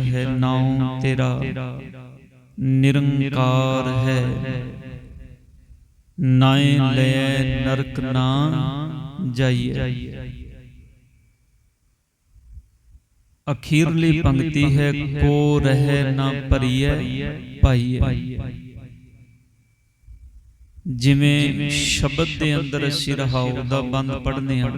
ਹੈ ਨਾਉ ਤੇਰਾ। ਨਿਰੰਕਾਰ ਹੈ। ਨਾਏ ਲੈ ਨਰਕ ਨਾ ਜਾਈਏ ਅਖੀਰਲੀ ਪੰਕਤੀ ਹੈ ਕੋ ਰਹਿ ਨਾ ਪਰੀਐ ਪਾਈਐ। ਜਿਵੇਂ ਸ਼ਬਦ ਦੇ ਅੰਦਰ ਅਸੀਂ ਰਹਾਉ ਦਾ ਬੰਦ ਪੜ੍ਹਨੇ ਹਾਂ।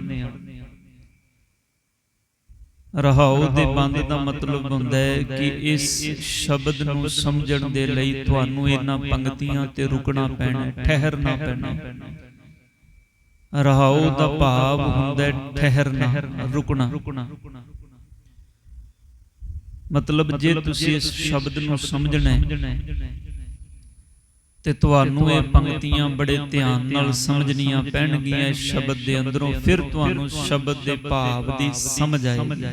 ਰਹਾਉ ਦੇ ਬੰਦ ਦਾ ਮਤਲਬ ਹੁੰਦਾ ਹੈ ਕਿ ਇਸ ਸ਼ਬਦ ਨੂੰ ਸਮਝਣ ਦੇ ਲਈ ਤੁਹਾਨੂੰ ਇਹਨਾਂ ਪੰਕਤੀਆਂ ਤੇ ਰੁਕਣਾ ਪੈਣਾ ਠਹਿਰਨਾ ਪੈਣਾ। ਰਹਾਉ ਦਾ ਭਾਵ ਹੁੰਦਾ ਹੈ ਠਹਿਰਨਾ ਰੁਕਣਾ। ਮਤਲਬ ਜੇ ਤੁਸੀਂ ਇਸ ਸ਼ਬਦ ਨੂੰ ਸਮਝਣਾ ਹੈ। ਤੇ ਤੁਹਾਨੂੰ ਇਹ ਪੰਕਤੀਆਂ ਬੜੇ ਧਿਆਨ ਨਾਲ ਸਮਝਣੀਆਂ ਪੈਣਗੀਆਂ ਸ਼ਬਦ ਦੇ ਅੰਦਰੋਂ ਫਿਰ ਤੁਹਾਨੂੰ ਸ਼ਬਦ ਦੇ ਭਾਵ ਦੀ ਸਮਝ ਆਏਗੀ।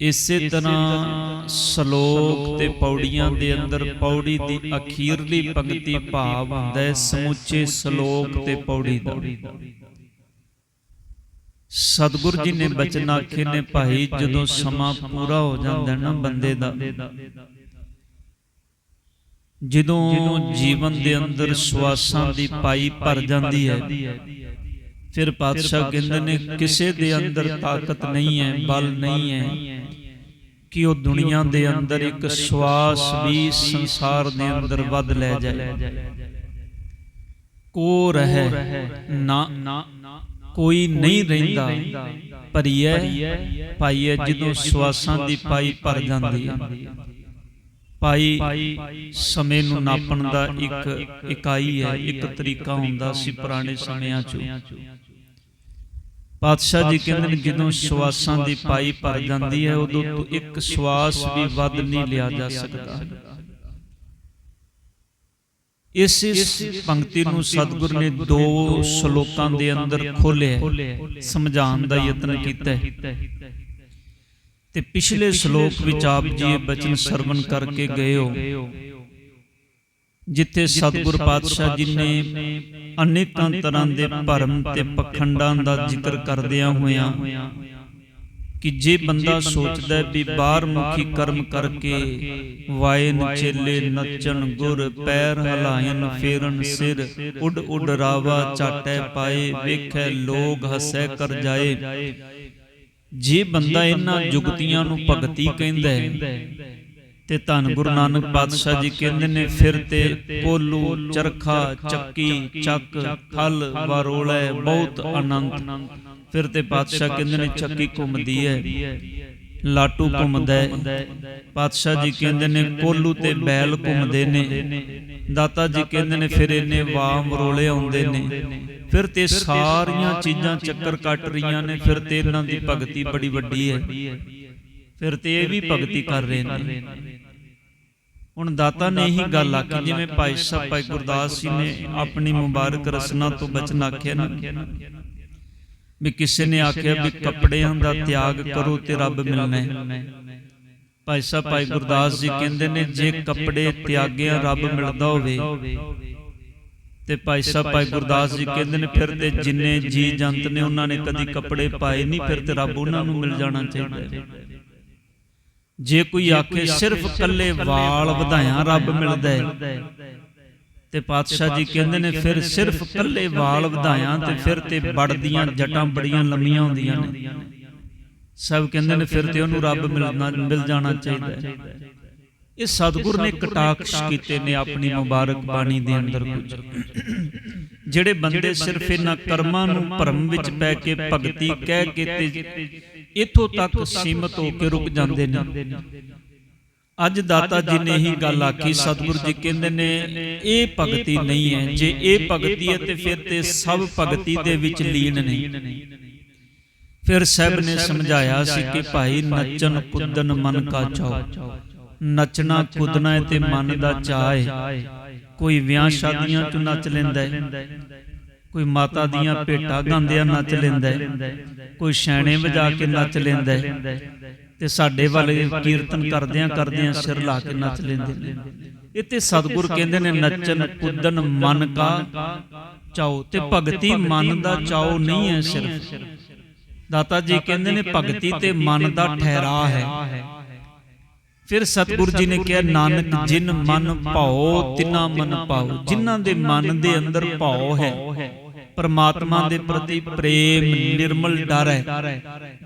ਇਸੇ ਤਰ੍ਹਾਂ ਸ਼ਲੋਕ ਤੇ ਪੌੜੀਆਂ ਦੇ ਅੰਦਰ ਪੌੜੀ ਦੀ ਅਖੀਰਲੀ ਪੰਕਤੀ ਭਾਵ ਹੁੰਦਾ ਹੈ ਸਮੁੱਚੇ ਸ਼ਲੋਕ ਤੇ ਪੌੜੀ ਦਾ। ਸਤਿਗੁਰ ਜੀ ਨੇ ਬਚਨ ਆਖੇ ਨੇ ਭਾਈ ਜਦੋਂ ਸਮਾਂ ਪੂਰਾ ਹੋ ਜਾਂਦਾ ਨਾ ਬੰਦੇ ਦਾ। ਜਦੋਂ ਜੀਵਨ ਦੇ ਅੰਦਰ ਸਵਾਸਾਂ ਦੀ ਪਾਈ ਭਰ ਜਾਂਦੀ ਹੈ ਫਿਰ ਪਾਤਸ਼ਾਹ ਕਹਿੰਦੇ ਨੇ ਕਿਸੇ ਦੇ ਅੰਦਰ ਤਾਕਤ ਨਹੀਂ ਹੈ ਬਲ ਨਹੀਂ ਹੈ ਕਿ ਉਹ ਦੁਨੀਆ ਦੇ ਅੰਦਰ ਇੱਕ ਸਵਾਸ ਵੀ ਸੰਸਾਰ ਦੇ ਅੰਦਰ ਵੱਧ ਲੈ ਜਾਏ। ਕੋ ਰਹਿ ਨਾ ਕੋਈ ਨਹੀਂ ਰਹਿੰਦਾ। ਭਰੀਐ ਪਾਈਐ ਜਦੋਂ ਸਵਾਸਾਂ ਦੀ ਪਾਈ ਭਰ ਜਾਂਦੀ ਹੈ। ਪਾਈ ਸਮੇਂ ਨੂੰ ਨਾਪਣ ਦਾ ਇੱਕ ਇਕਾਈ ਹੈ ਇੱਕ ਤਰੀਕਾ ਹੁੰਦਾ ਸੀ ਪੁਰਾਣੇ ਸਮਿਆਂ 'ਚ। ਪਾਤਸ਼ਾਹ ਜੀ ਕਹਿੰਦੇ ਨੇ ਜਦੋਂ ਸਵਾਸਾਂ ਦੀ ਪਾਈ ਭਰ ਜਾਂਦੀ ਹੈ ਉਦੋਂ ਤੋਂ ਇੱਕ ਸਵਾਸ ਵੀ ਵੱਧ ਨਹੀਂ ਲਿਆ ਜਾ ਸਕਦਾ। ਇਸ ਇਸ ਪੰਕਤੀ ਨੂੰ ਸਤਿਗੁਰ ਨੇ ਦੋ ਸ਼ਲੋਕਾਂ ਦੇ ਅੰਦਰ ਖੋਲਿਆ ਸਮਝਾਉਣ ਦਾ ਯਤਨ ਕੀਤਾ ਹੈ। ਤੇ ਪਿਛਲੇ ਸ਼ਲੋਕ ਵਿੱਚ ਆਪ ਜੀ ਇਹ ਬਚਨ ਸਰਵਨ ਕਰਕੇ ਗਏ ਹੋ। ਜਿੱਥੇ ਸਤਿਗੁਰ ਪਾਤਸ਼ਾਹ ਜੀ ਨੇ ਅਨੇਕਾਂ ਤਰ੍ਹਾਂ ਦੇ ਭਰਮ ਤੇ ਪਖੰਡਾਂ ਦਾ ਜ਼ਿਕਰ ਕਰਦਿਆਂ ਹੋਇਆਂ ਕਿ ਜੇ ਬੰਦਾ ਸੋਚਦਾ ਵੀ ਬਾਹਰ ਮੁਖੀ ਕਰਮ ਕਰਕੇ ਵਾਇਨ ਚੇਲੇ ਨੱਚਣ ਗੁਰ ਪੈਰ ਹਲਾਇਨ ਫੇਰਨ ਸਿਰ ਉੱਡ ਉੱਡ ਰਾਵਾ ਚਾਟੈ ਪਾਏ ਵੇਖੈ ਲੋਗ ਹਸੈ ਕਰ ਜਾਏ। ਜੇ ਬੰਦਾ ਇਹਨਾਂ ਜੁਗਤੀਆਂ ਨੂੰ ਭਗਤੀ ਕਹਿੰਦਾ ਹੈ ਤੇ ਧੰਨ ਗੁਰੂ ਨਾਨਕ ਪਾਤਸ਼ਾਹ ਜੀ ਕਹਿੰਦੇ ਨੇ ਫਿਰ ਤੇ ਕੋਲੂ ਚਰਖਾ ਚੱਕੀ ਚੱਕ ਥਲ ਵਾਰੋਲੇ ਬਹੁਤ ਅਨੰਤ ਫਿਰ ਤੇ ਪਾਤਸ਼ਾਹ ਕਹਿੰਦੇ ਨੇ ਚੱਕੀ ਘੁੰਮਦੀ ਹੈ। ਲਾਟੂ ਘੁੰਮਦਾ ਹੈ। ਪਾਤਸ਼ਾਹ ਜੀ ਕਹਿੰਦੇ ਨੇ ਕੋਲੂ ਤੇ ਬੈਲ ਘੁੰਮਦੇ ਨੇ। ਦਾਤਾ ਜੀ ਕਹਿੰਦੇ ਨੇ ਫਿਰ ਇਹਨੇ ਵਾਹ ਮਰੋਲੇ ਆਉਂਦੇ ਨੇ। ਫਿਰ ਤੇ ਸਾਰੀਆਂ ਚੀਜ਼ਾਂ ਚੱਕਰ ਕੱਟ ਰਹੀਆਂ ਨੇ ਫਿਰ ਤੇ ਇਹਨਾਂ ਦੀ ਭਗਤੀ ਬੜੀ ਵੱਡੀ ਹੈ। ਫਿਰ ਤੇ ਇਹ ਵੀ ਭਗਤੀ ਕਰ ਰਹੇ ਨੇ। ਹੁਣ ਦਾਤਾ ਨੇ ਇਹੀ ਗੱਲ ਆਖੀ ਜਿਵੇਂ ਭਾਈ ਸਾਹਿਬ ਭਾਈ ਗੁਰਦਾਸ ਜੀ ਨੇ ਆਪਣੀ ਮੁਬਾਰਕ ਰਸਨਾ ਤੋਂ ਬਚਨ ਆਖਿਆ ਨਾ। ਵੀ ਕਿਸੇ ਨੇ ਆਖਿਆ ਵੀ ਕੱਪੜਿਆਂ ਦਾ ਤਿਆਗ ਕਰੋ ਤੇ ਰੱਬ ਮਿਲਣਾ ਹੈ। ਭਾਈ ਸਾਹਿਬ ਭਾਈ ਗੁਰਦਾਸ ਜੀ ਕਹਿੰਦੇ ਨੇ ਜੇ ਕੱਪੜੇ ਤਿਆਗਿਆ ਰੱਬ ਮਿਲਦਾ ਹੋਵੇ। ਤੇ ਭਾਈ ਸਾਹਿਬ ਭਾਈ ਗੁਰਦਾਸ ਜੀ ਕਹਿੰਦੇ ਨੇ ਫਿਰ ਤੇ ਜਿੰਨੇ ਜੀ ਜੰਤ ਨੇ ਉਹਨਾਂ ਨੇ ਕਦੀ ਕੱਪੜੇ ਪਾਏ ਨਹੀਂ ਫਿਰ ਤੇ ਰੱਬ ਉਹਨਾਂ ਨੂੰ ਮਿਲ ਜਾਣਾ ਚਾਹੀਦਾ ਹੈ। ਜੇ ਕੋਈ ਆਖੇ ਸਿਰਫ ਕੱਲੇ ਵਾਲ ਵਧਾਇਆ ਰੱਬ ਮਿਲਦਾ ਹੈ। ਤੇ ਪਾਤਸ਼ਾਹ ਜੀ ਕਹਿੰਦੇ ਨੇ ਫਿਰ ਸਿਰਫ ਕੱਲੇ ਵਾਲ ਵਧਾਇਆ ਤੇ ਫਿਰ ਤੇ ਬੜਦੀਆਂ ਜਟਾਂ ਬੜੀਆਂ ਲੰਮੀਆਂ ਹੁੰਦੀਆਂ ਨੇ। ਸਭ ਕਹਿੰਦੇ ਨੇ ਫਿਰ ਤੇ ਉਹਨੂੰ ਰੱਬ ਮਿਲਣਾ ਮਿਲ ਜਾਣਾ ਚਾਹੀਦਾ ਹੈ। ਇਹ ਸਤਿਗੁਰ ਨੇ ਕਟਾਕਸ਼ ਕੀਤੇ ਨੇ ਆਪਣੀ ਮੁਬਾਰਕ ਬਾਣੀ ਦੇ ਅੰਦਰ ਕੁਝ। ਜਿਹੜੇ ਬੰਦੇ ਸਿਰਫ ਇਹਨਾਂ ਕਰਮਾਂ ਨੂੰ ਭਰਮ ਵਿੱਚ ਪੈ ਕੇ ਭਗਤੀ ਕਹਿ ਕੇ ਤੇ ਇਥੋਂ ਤੱਕ ਸੀਮਤ ਹੋ ਕੇ ਰੁਕ ਜਾਂਦੇ ਨੇ। ਅੱਜ ਦਾਤਾ ਜੀ ਨੇ ਹੀ ਗੱਲ ਆਖੀ ਸਤਿਗੁਰੂ ਜੀ ਕਹਿੰਦੇ ਨੇ ਇਹ ਭਗਤੀ ਨਹੀਂ ਹੈ। ਜੇ ਇਹ ਭਗਤੀ ਹੈ ਤੇ ਫਿਰ ਤੇ ਸਭ ਭਗਤੀ ਦੇ ਵਿੱਚ ਲੀਨ ਨਹੀਂ। ਫਿਰ ਸਹਿਬ ਨੇ ਸਮਝਾਇਆ ਸੀ ਕਿ ਭਾਈ ਨੱਚਨ ਕੁੱਦਨ ਮਨ ਕਾ ਚਾਓ। ਨੱਚਣਾ ਕੁੱਦਣਾ ਹੈ ਤੇ ਮਨ ਦਾ ਚਾਹ ਹੈ। ਕੋਈ ਵਿਆਹ ਸ਼ਾਦੀਆਂ 'ਚ ਨੱਚ ਲੈਂਦਾ ਹੈ। ਕੋਈ ਮਾਤਾ ਦੀਆਂ ਭੇਟਾਂ ਗਾਉਂਦਿਆਂ ਨੱਚ ਲੈਂਦਾ ਹੈ। ਕੋਈ ਛੈਣੇ ਵਜਾ ਕੇ ਨੱਚ ਲੈਂਦਾ ਹੈ। ਤੇ ਸਾਡੇ ਵਾਲੇ ਕੀਰਤਨ ਕਰਦਿਆਂ ਕਰਦਿਆਂ ਸਿਰ ਲਾ ਕੇ ਨੱਚ ਲੈਂਦੇ ਨੇ। ਤੇ ਸਤਿਗੁਰ ਕਹਿੰਦੇ ਨੇ ਨੱਚਨ ਕੁੱਦਨ ਮਨ ਕਾ ਚਾਓ। ਤੇ ਭਗਤੀ ਮਨ ਦਾ ਚਾਓ ਨਹੀਂ ਹੈ ਸਿਰਫ। ਦਾਤਾ ਜੀ ਕਹਿੰਦੇ ਨੇ ਭਗਤੀ ਤੇ ਮਨ ਦਾ ਠਹਿਰਾ ਹੈ। ਫਿਰ ਸਤਿਗੁਰੂ ਜੀ ਨੇ ਕਿਹਾ ਨਾਨਕ ਜਿਨ ਮਨ ਭਾਉ ਤਿਨਾ ਮਨ ਪਾਉ ਜਿਨ੍ਹਾਂ ਦੇ ਮਨ ਦੇ ਅੰਦਰ ਭਾਉ ਹੈ। ਪਰਮਾਤਮਾ ਦੇ ਪ੍ਰਤੀ ਪ੍ਰੇਮ ਨਿਰਮਲ ਡਰ ਹੈ।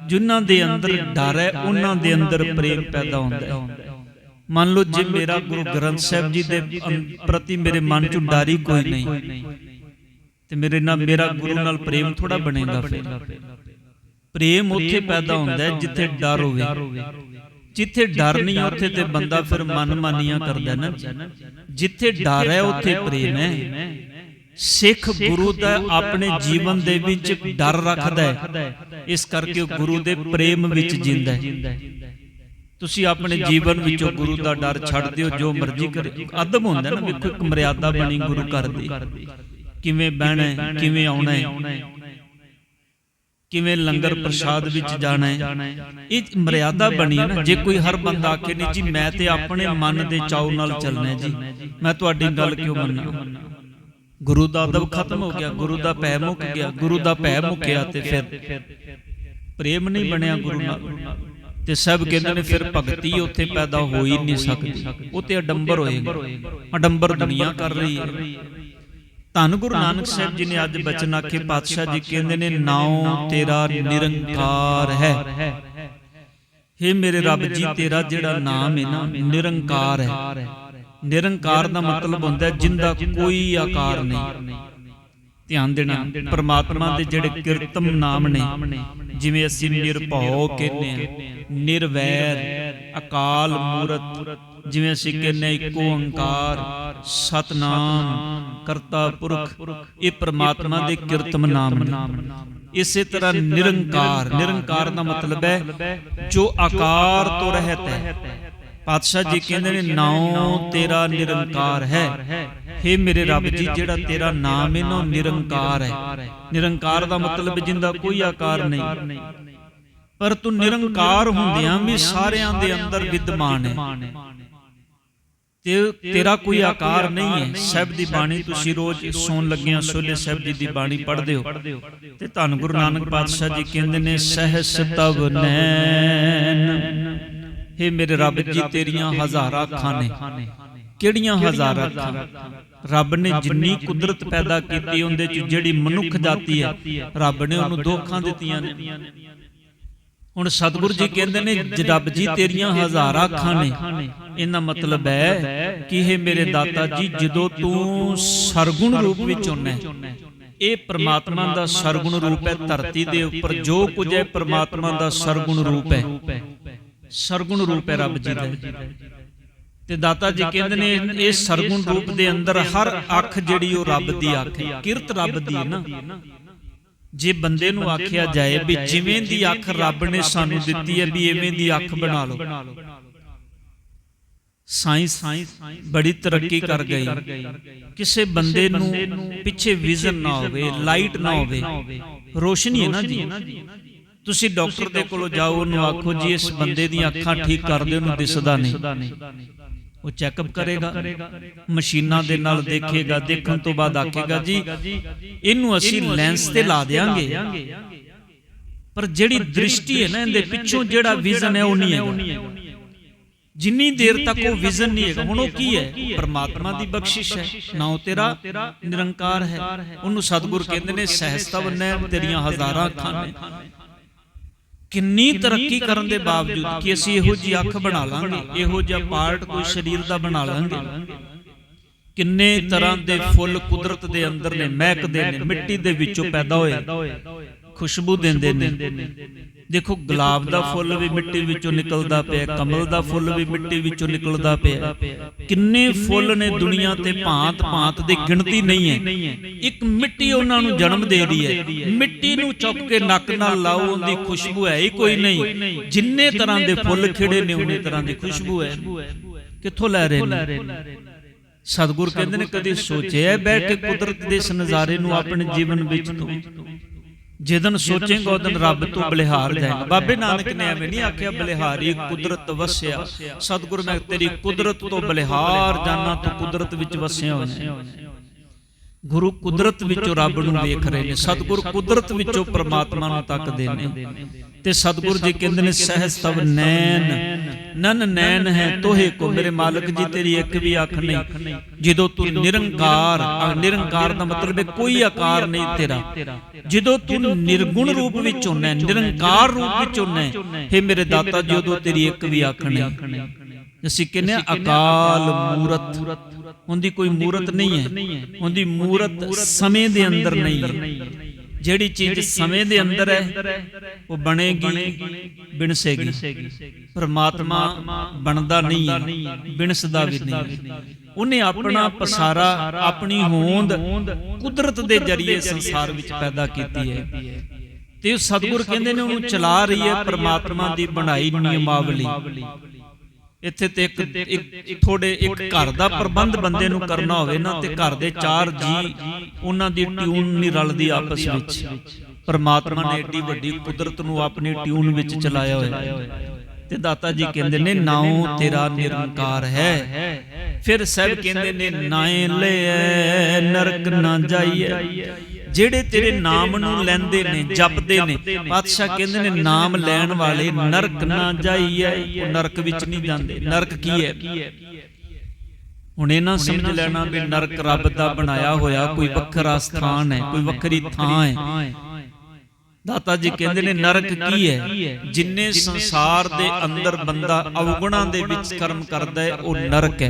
ਜਿਨ੍ਹਾਂ ਦੇ ਅੰਦਰ ਡਰ ਹੈ ਉਹਨਾਂ ਦੇ ਅੰਦਰ ਪ੍ਰੇਮ ਪੈਦਾ ਹੁੰਦਾ ਹੈ। ਮੰਨ ਲਓ ਜੇ ਮੇਰਾ ਗੁਰੂ ਗ੍ਰੰਥ ਸਾਹਿਬ ਜੀ ਦੇ ਪ੍ਰਤੀ ਮੇਰੇ ਮਨ 'ਚ ਡਰ ਕੋਈ ਨਹੀਂ। ਤੇ ਮੇਰੇ ਨਾਲ ਮੇਰਾ ਗੁਰੂ ਨਾਲ ਪ੍ਰੇਮ ਥੋੜਾ ਬਣੇਗਾ ਫਿਰ। ਪ੍ਰੇਮ ਉੱਥੇ ਪੈਦਾ ਹੁੰਦਾ ਹੈ ਜਿੱਥੇ ਡਰ ਹੋਵੇ। ਜਿੱਥੇ ਡਰ ਨਹੀਂ ਉੱਥੇ ਤੇ ਬੰਦਾ ਫਿਰ ਮਨ ਮਾਨੀਆਂ ਕਰਦਾ ਨਾ। ਜਿੱਥੇ ਡਰ ਹੈ ਉੱਥੇ ਪ੍ਰੇਮ ਹੈ। ਸਿੱਖ ਗੁਰੂ ਦਾ ਆਪਣੇ ਜੀਵਨ ਦੇ ਵਿੱਚ ਡਰ ਰੱਖਦਾ ਹੈ। ਇਸ ਕਰਕੇ ਉਹ ਗੁਰੂ ਦੇ ਪ੍ਰੇਮ ਵਿੱਚ ਜਿੰਦਾ ਹੈ। ਤੁਸੀਂ ਆਪਣੇ ਜੀਵਨ ਵਿੱਚੋਂ ਗੁਰੂ ਦਾ ਡਰ ਛੱਡ ਦਿਓ ਜੋ ਮਰਜ਼ੀ ਕਰੇ। ਅਦਬ ਹੁੰਦਾ ਨਾ ਵੇਖੋ ਇੱਕ ਮਰਿਆਦਾ ਬਣੀ ਗੁਰੂ ਘਰ ਦੀ। ਕਿਵੇਂ ਬਹਿਣਾ ਹੈ ਕਿਵੇਂ ਆਉਣਾ ਹੈ। ਕਿਵੇਂ ਲੰਗਰ ਪ੍ਰਸ਼ਾਦ ਵਿੱਚ ਜਾਣਾ ਹੈ। ਇਹ ਮਰਿਆਦਾ ਬਣੀ ਹੈ ਨਾ। ਜੇ ਕੋਈ ਹਰ ਬੰਦਾ ਆਖੇ ਨਹੀਂ ਜੀ ਮੈਂ ਤੇ ਆਪਣੇ ਮਨ ਦੇ ਚਾਉ ਨਾਲ ਚੱਲਣਾ ਜੀ। ਮੈਂ ਤੁਹਾਡੀ ਗੱਲ ਕਿਉਂ ਮੰਨਾਂ? ਗੁਰੂ ਦਾ ਅਦਬ ਖਤਮ ਹੋ ਗਿਆ ਗੁਰੂ ਦਾ ਭੈ ਮੁੱਕ ਗਿਆ ਗੁਰੂ ਦਾ ਭੈ ਮੁੱਕਿਆ ਤੇ ਫਿਰ ਪ੍ਰੇਮ ਨਹੀਂ ਬਣਿਆ ਗੁਰੂ ਨਾਲ। ਤੇ ਸਭ ਕਹਿੰਦੇ ਨੇ ਫਿਰ ਭਗਤੀ ਉੱਥੇ ਪੈਦਾ ਹੋ ਹੀ ਨਹੀਂ ਸਕਦੀ। ਉਹ ਤੇ ਅਡੰਬਰ ਹੋਏਗਾ। ਅਡੰਬਰ ਦੁਨੀਆ ਕਰ ਰਹੀ ਹੈ। ਧੰਨ ਗੁਰੂ ਨਾਨਕ ਸਾਹਿਬ ਜੀ ਨੇ ਅੱਜ ਬਚਨ ਆਖੇ ਪਾਤਸ਼ਾਹ ਜੀ ਕਹਿੰਦੇ ਨੇ ਨਾਉ ਤੇਰਾ ਨਿਰੰਕਾਰ ਹੈ। ਹੇ। ਮੇਰੇ ਰੱਬ ਜੀ ਤੇਰਾ ਜਿਹੜਾ ਨਾਮ ਹੈ ਨਾ ਨਿਰੰਕਾਰ ਹੈ। ਨਿਰੰਕਾਰ ਦਾ ਮਤਲਬ ਹੁੰਦਾ ਜਿੰਦਾ ਕੋਈ ਆਕਾਰ ਨਹੀਂ। ਧਿਆਨ ਦੇਣਾ ਪ੍ਰਮਾਤਮਾ ਦੇ ਜਿਹੜੇ ਕਿਰਤਮ ਨਾਮ ਨੇ ਜਿਵੇਂ ਅਸੀਂ ਨਿਰਭਉ ਕਹਿੰਦੇ ਆ ਨਿਰਵੈਰ ਅਕਾਲ ਮੂਰਤ ਜਿਵੇਂ ਅਸੀਂ ਕਹਿੰਦੇ ਇੱਕੋ ਓੰਕਾਰ ਸਤਨਾਮ ਕਰਤਾ ਪੁਰਖ ਇਹ ਪ੍ਰਮਾਤਮਾ ਦੇ ਕਿਰਤਮ ਨਾਮ ਨੇ। ਇਸੇ ਤਰ੍ਹਾਂ ਨਿਰੰਕਾਰ ਨਿਰੰਕਾਰ ਦਾ ਮਤਲਬ ਹੈ ਜੋ ਆਕਾਰ ਤੋਂ ਰਹਿਤ ਹੈ। ਪਾਤਸ਼ਾਹ ਜੀ ਕਹਿੰਦੇ ਨੇ ਨਾਉ ਤੇਰਾ ਨਿਰੰਕਾਰ ਹੈ। ਹੇ। ਮੇਰੇ ਰੱਬ ਜੀ ਜਿਹੜਾ ਤੇਰਾ ਨਾਮ ਹੈ ਨਾ ਨਿਰੰਕਾਰ ਹੈ। ਨਿਰੰਕਾਰ ਦਾ ਮਤਲਬ ਜਿੰਦਾ ਕੋਈ ਆਕਾਰ ਨਹੀਂ। ਪਰ ਤੂੰ ਨਿਰੰਕਾਰ ਹੁੰਦਿਆਂ ਵੀ ਸਾਰਿਆਂ ਦੇ ਅੰਦਰ ਵਿਦਮਾਨ ਹੈ। ਤੇ ਤੇਰਾ ਕੋਈ ਆਕਾਰ ਨਹੀਂ ਹੈ। ਸਹਿਬ ਦੀ ਬਾਣੀ ਤੁਸੀਂ ਰੋਜ਼ ਸੌਣ ਲੱਗਿਆਂ ਸੋਲੇ ਸਾਹਿਬ ਜੀ ਦੀ ਬਾਣੀ ਪੜ੍ਹਦੇ ਹੋ। ਤੇ ਧੰਨ ਗੁਰੂ ਨਾਨਕ ਪਾਤਸ਼ਾਹ ਜੀ ਕਹਿੰਦੇ ਨੇ ਸਹਿਸ ਤਵ ਨੈਣ। ਹੇ ਮੇਰੇ ਰੱਬ ਜੀ ਤੇਰੀਆਂ ਹਜ਼ਾਰਾਂ ਅੱਖਾਂ ਨੇ ਕਿਹੜੀਆਂ ਹਜ਼ਾਰਾਂ ਅੱਖਾਂ ਰੱਬ ਨੇ ਜਿੰਨੀ ਕੁਦਰਤ ਪੈਦਾ ਕੀਤੀ ਉਹਦੇ ਚ ਜਿਹੜੀ ਮਨੁੱਖ ਜਾਤੀ ਹੈ ਰੱਬ ਨੇ ਉਹਨੂੰ ਦੋ ਅੱਖਾਂ ਦਿੱਤੀਆਂ ਨੇ। ਹੁਣ ਸਤਿਗੁਰੂ ਜੀ ਕਹਿੰਦੇ ਨੇ ਜ- ਰੱਬ ਜੀ ਤੇਰੀਆਂ ਹਜ਼ਾਰਾਂ ਅੱਖਾਂ ਨੇ ਇਹਦਾ ਮਤਲਬ ਹੈ ਕਿ ਇਹ ਮੇਰੇ ਦਾਤਾ ਜੀ ਜਦੋਂ ਤੂੰ ਸਰਗੁਣ ਰੂਪ ਵਿੱਚ ਹੁੰਨਾ ਇਹ ਪ੍ਰਮਾਤਮਾ ਦਾ ਸਰਗੁਣ ਰੂਪ ਹੈ ਧਰਤੀ ਦੇ ਉੱਪਰ ਜੋ ਕੁਝ ਹੈ ਪ੍ਰਮਾਤਮਾ ਦਾ ਸਰਗੁਣ ਰੂਪ ਹੈ। ਸਰਗੁਣ ਰੂਪ ਹੈ ਰੱਬ ਜੀ ਦਾ। ਤੇ ਦਾਤਾ ਜੀ ਕਹਿੰਦੇ ਨੇ ਇਹ ਸਰਗੁਣ ਰੂਪ ਦੇ ਅੰਦਰ ਹਰ ਅੱਖ ਜਿਹੜੀ ਉਹ ਰੱਬ ਦੀ ਅੱਖ ਹੈ ਕਿਰਤ ਰੱਬ ਦੀ ਹੈ ਨਾ। ਜੇ ਬੰਦੇ ਨੂੰ ਆਖਿਆ ਜਾਏ ਵੀ ਜਿਵੇਂ ਦੀ ਅੱਖ ਰੱਬ ਨੇ ਸਾਨੂੰ ਦਿੱਤੀ ਹੈ ਵੀ ਐਵੇਂ ਦੀ ਅੱਖ ਬਣਾ ਲਓ। ਸਾਇੰਸ ਬੜੀ ਤਰੱਕੀ ਕਰ ਗਈ। ਕਿਸੇ ਬੰਦੇ ਨੂੰ ਪਿੱਛੇ ਵਿਜ਼ਨ ਨਾ ਹੋਵੇ ਲਾਈਟ ਨਾ ਹੋਵੇ। ਰੋਸ਼ਨੀ ਹੈ ਨਾ ਜੀ। ਤੁਸੀਂ ਡਾਕਟਰ ਦੇ ਕੋਲੋਂ ਜਾਓ ਉਹਨੂੰ ਆਖੋ ਜੀ ਇਸ ਬੰਦੇ ਦੀਆਂ ਅੱਖਾਂ ਠੀਕ ਕਰ ਦਿਓ ਉਹਨੂੰ ਦਿਸਦਾ ਨਹੀਂ। ਉਹ ਚੈੱਕਅਪ ਕਰੇਗਾ। ਮਸ਼ੀਨਾਂ ਦੇ ਨਾਲ ਦੇਖੇਗਾ ਦੇਖਣ ਤੋਂ ਬਾਅਦ ਆਖੇਗਾ ਜੀ ਇਹਨੂੰ ਅਸੀਂ ਲੈਂਸ ਤੇ ਲਾ ਦੇਾਂਗੇ ਪਰ ਜਿਹੜੀ ਦ੍ਰਿਸ਼ਟੀ ਹੈ ਨਾ ਇਹਦੇ ਪਿੱਛੋਂ ਜਿਹੜਾ ਵਿਜ਼ਨ ਹੈ ਉਹ ਨਹੀਂ ਹੈਗਾ। ਜਿੰਨੀ ਦੇਰ ਤੱਕ ਉਹ ਵਿਜ਼ਨ ਨਹੀਂ ਹੈਗਾ ਹੁਣ ਉਹ ਕੀ ਹੈ? ਪਰਮਾਤਮਾ ਦੀ ਬਖਸ਼ਿਸ਼ ਹੈ। ਨਾ ਉਹ ਤੇਰਾ ਨਿਰੰਕਾਰ ਹੈ। ਉਹਨੂੰ ਸਤਿਗੁਰ ਕਹਿੰਦੇ ਨੇ ਸਹਿਸਤਾ ਬੰਨੈ ਤੇਰੀਆਂ ਹਜ਼ਾਰਾਂ ਅੱਖਾਂ ਨੇ। ਕਿੰਨੀ ਤਰੱਕੀ ਕਰਨ ਦੇ ਬਾਵਜੂਦ ਕਿ ਅਸੀਂ ਇਹੋ ਜੀ ਅੱਖ ਬਣਾ ਲਾਂਗੇ ਇਹੋ ਜਿਹਾ ਪਾਰਟ ਕੋਈ ਸਰੀਰ ਦਾ ਬਣਾ ਲਾਂਗੇ। ਕਿੰਨੇ ਤਰ੍ਹਾਂ ਦੇ ਫੁੱਲ ਕੁਦਰਤ ਦੇ ਅੰਦਰ ਨੇ ਮਹਿਕਦੇ ਨੇ ਮਿੱਟੀ ਦੇ ਵਿੱਚੋਂ ਪੈਦਾ ਹੋਏ। ਖੁਸ਼ਬੂ ਦਿੰਦੇ ਨੇ। ਦੇਖੋ ਗੁਲਾਬ ਦਾ ਫੁੱਲ ਵੀ ਮਿੱਟੀ ਵਿੱਚੋਂ ਨਿਕਲਦਾ ਪਿਆ ਕਮਲ ਦਾ ਫੁੱਲ ਵੀ ਮਿੱਟੀ ਵਿੱਚੋਂ ਨਿਕਲਦਾ ਪਿਆ। ਕਿੰਨੇ ਫੁੱਲ ਨੇ ਦੁਨੀਆ ਤੇ ਭਾਂਤ ਭਾਂਤ ਦੀ ਗਿਣਤੀ ਨਹੀਂ ਹੈ। ਇੱਕ ਮਿੱਟੀ ਉਹਨਾਂ ਨੂੰ ਜਨਮ ਦੇ ਰਹੀ ਹੈ। ਮਿੱਟੀ ਨੂੰ ਚੁੱਕ ਕੇ ਨੱਕ ਨਾਲ ਲਾਓ ਉਹਦੀ ਖੁਸ਼ਬੂ ਹੈ। ਹੀ ਕੋਈ ਨਹੀਂ। ਜਿੰਨੇ ਤਰ੍ਹਾਂ ਦੇ ਫੁੱਲ ਖਿੜੇ ਨੇ ਉਹਨੇ ਤਰ੍ਹਾਂ ਦੀ ਖੁਸ਼ਬੂ ਹੈ। ਕਿੱਥੋਂ ਲੈ ਰਹੇ ਨੇ? ਸਤਿਗੁਰ ਕਹਿੰਦੇ ਨੇ ਕਦੀ ਸੋਚਿਆ ਬੈਠ ਕੇ ਕੁਦਰਤ ਦੇ ਇਸ ਨਜ਼ਾਰੇ ਨੂੰ ਆਪਣੇ ਜੀਵਨ ਵਿੱਚ ਤੂੰ ਜਿਦਨ ਸੋਚੇਂਗਾ ਉਦਨ ਰੱਬ ਤੋਂ ਬਲਿਹਾਰ ਜਾਏਗਾ ਬਾਬੇ ਨਾਨਕ ਨੇ ਐਵੇਂ ਨਹੀਂ ਆਖਿਆ ਬਲਿਹਾਰੀ ਕੁਦਰਤ ਵਸਿਆ। ਸਤਿਗੁਰ ਮੈਂ ਤੇਰੀ ਕੁਦਰਤ ਤੋਂ ਬਲਿਹਾਰ ਜਾਣਾ ਤੂੰ ਕੁਦਰਤ ਵਿੱਚ ਵਸਿਆ ਹੋਇਆ। ਗੁਰੂ ਕੁਦਰਤ ਵਿੱਚੋਂ ਰੱਬ ਨੂੰ ਵੇਖ ਰਹੇ ਨੇ। ਸਤਿਗੁਰ ਕੁਦਰਤ ਵਿੱਚੋਂ ਪ੍ਰਮਾਤਮਾ ਨੂੰ ਤੱਕਦੇ ਨੇ ਤੇ ਸਤਿਗੁਰ ਜੀ ਕਹਿੰਦੇ ਨੇ ਸਹਿਜ ਤਵ ਨੈਣ। ਨਨ ਨੈਣ ਹੈ ਤੋਹੇ ਕੋ ਮੇਰੇ ਮਾਲਕ ਜੀ ਤੇਰੀ ਇੱਕ ਵੀ ਅੱਖ ਨਹੀਂ। ਜਦੋਂ ਤੂੰ ਨਿਰੰਕਾਰ ਨਿਰੰਕਾਰ ਦਾ ਮਤਲਬ ਹੈ ਕੋਈ ਆਕਾਰ ਨਹੀਂ ਤੇਰਾ। ਜਦੋਂ ਤੂੰ ਨਿਰਗੁਣ ਰੂਪ ਵਿੱਚ ਹੁੰਨਾ ਨਿਰੰਕਾਰ ਰੂਪ ਵਿੱਚ ਹੁੰਨਾ ਹੈ ਮੇਰੇ ਦਾਤਾ ਜੀ ਉਦੋਂ ਤੇਰੀ ਇੱਕ ਵੀ ਅੱਖ ਨਹੀਂ। ਅਸੀਂ ਕਹਿੰਦੇ ਅਕਾਲ ਮੂਰਤ। ਉਹਦੀ ਕੋਈ ਮੂਰਤ ਨਹੀਂ ਹੈ। ਉਹਦੀ ਮੂਰਤ ਸਮੇਂ ਦੇ ਅੰਦਰ ਨਹੀਂ ਹੈ। ਜਿਹੜੀ ਚੀਜ਼ ਸਮੇਂ ਦੇ ਅੰਦਰ ਹੈ ਉਹ ਬਣੇਗੀ ਬਿਨਸੇਗੀ। ਪਰਮਾਤਮਾ ਬਣਦਾ ਨਹੀਂ ਹੈ। ਬਿਨਸਦਾ ਵੀ ਨਹੀਂ ਉਹਨੇ ਆਪਣਾ ਪਸਾਰਾ ਆਪਣੀ ਹੋਂਦ ਕੁਦਰਤ ਦੇ ਜਰੀਏ ਸੰਸਾਰ ਵਿੱਚ ਪੈਦਾ ਕੀਤੀ ਹੈ। ਤੇ ਸਤਿਗੁਰ ਕਹਿੰਦੇ ਨੇ ਉਹਨੂੰ ਚਲਾ ਰਹੀ ਹੈ ਪਰਮਾਤਮਾ ਦੀ ਬਣਾਈ ਨਿਯਮਾਵਲੀ। ਇੱਥੇ ਤੇ ਇੱਕ ਇੱਕ ਥੋੜੇ ਇੱਕ ਘਰ ਦਾ ਪ੍ਰਬੰਧ ਬੰਦੇ ਨੂੰ ਕਰਨਾ ਹੋਵੇ ਨਾ ਤੇ ਘਰ ਦੇ ਚਾਰ ਜੀ ਉਹਨਾਂ ਦੀ ਟਿਊਨ ਨਹੀਂ ਰਲਦੀ ਆਪਸ ਵਿੱਚ। ਪਰਮਾਤਮਾ ਨੇ ਏਡੀ ਵੱਡੀ ਕੁਦਰਤ ਨੂੰ ਆਪਣੀ ਟਿਊਨ ਵਿੱਚ ਚਲਾਇਆ ਹੋਇਆ ਤੇ ਦਾਤਾ ਜੀ ਕਹਿੰਦੇ ਨੇ ਨਾਉ ਤੇਰਾ ਨਿਰੰਕਾਰ ਹੈ। ਫਿਰ ਸਭ ਕਹਿੰਦੇ ਨੇ ਨਾਏ ਲੈ ਨਰਕ ਨਾ ਜਾਈਏ ਜਿਹੜੇ ਤੇਰੇ ਨਾਮ ਨੂੰ ਲੈਂਦੇ ਨੇ ਜਪਦੇ ਨੇ ਪਾਤਸ਼ਾਹ ਕਹਿੰਦੇ ਨੇ ਨਾਮ ਲੈਣ ਵਾਲੇ ਨਰਕ ਨਾ ਜਾਈਏ ਉਹ ਨਰਕ ਵਿੱਚ ਨਹੀਂ ਜਾਂਦੇ ਨਰਕ ਕੀ ਹੈ? ਹੁਣ ਇਹਨਾਂ ਸਮਝ ਲੈਣਾ ਵੀ ਨਰਕ ਰੱਬ ਦਾ ਬਣਾਇਆ ਹੋਇਆ ਕੋਈ ਵੱਖਰਾ ਸਥਾਨ ਹੈ ਕੋਈ ਵੱਖਰੀ ਥਾਂ ਹੈ। ਦਾਤਾ ਜੀ ਕਹਿੰਦੇ ਨੇ ਨਰਕ ਕੀ ਹੈ? ਜਿੰਨੇ ਸੰਸਾਰ ਦੇ ਅੰਦਰ ਬੰਦਾ ਅਵਗੁਣਾਂ ਦੇ ਵਿੱਚ ਕਰਮ ਕਰਦਾ ਹੈ ਉਹ ਨਰਕ ਹੈ।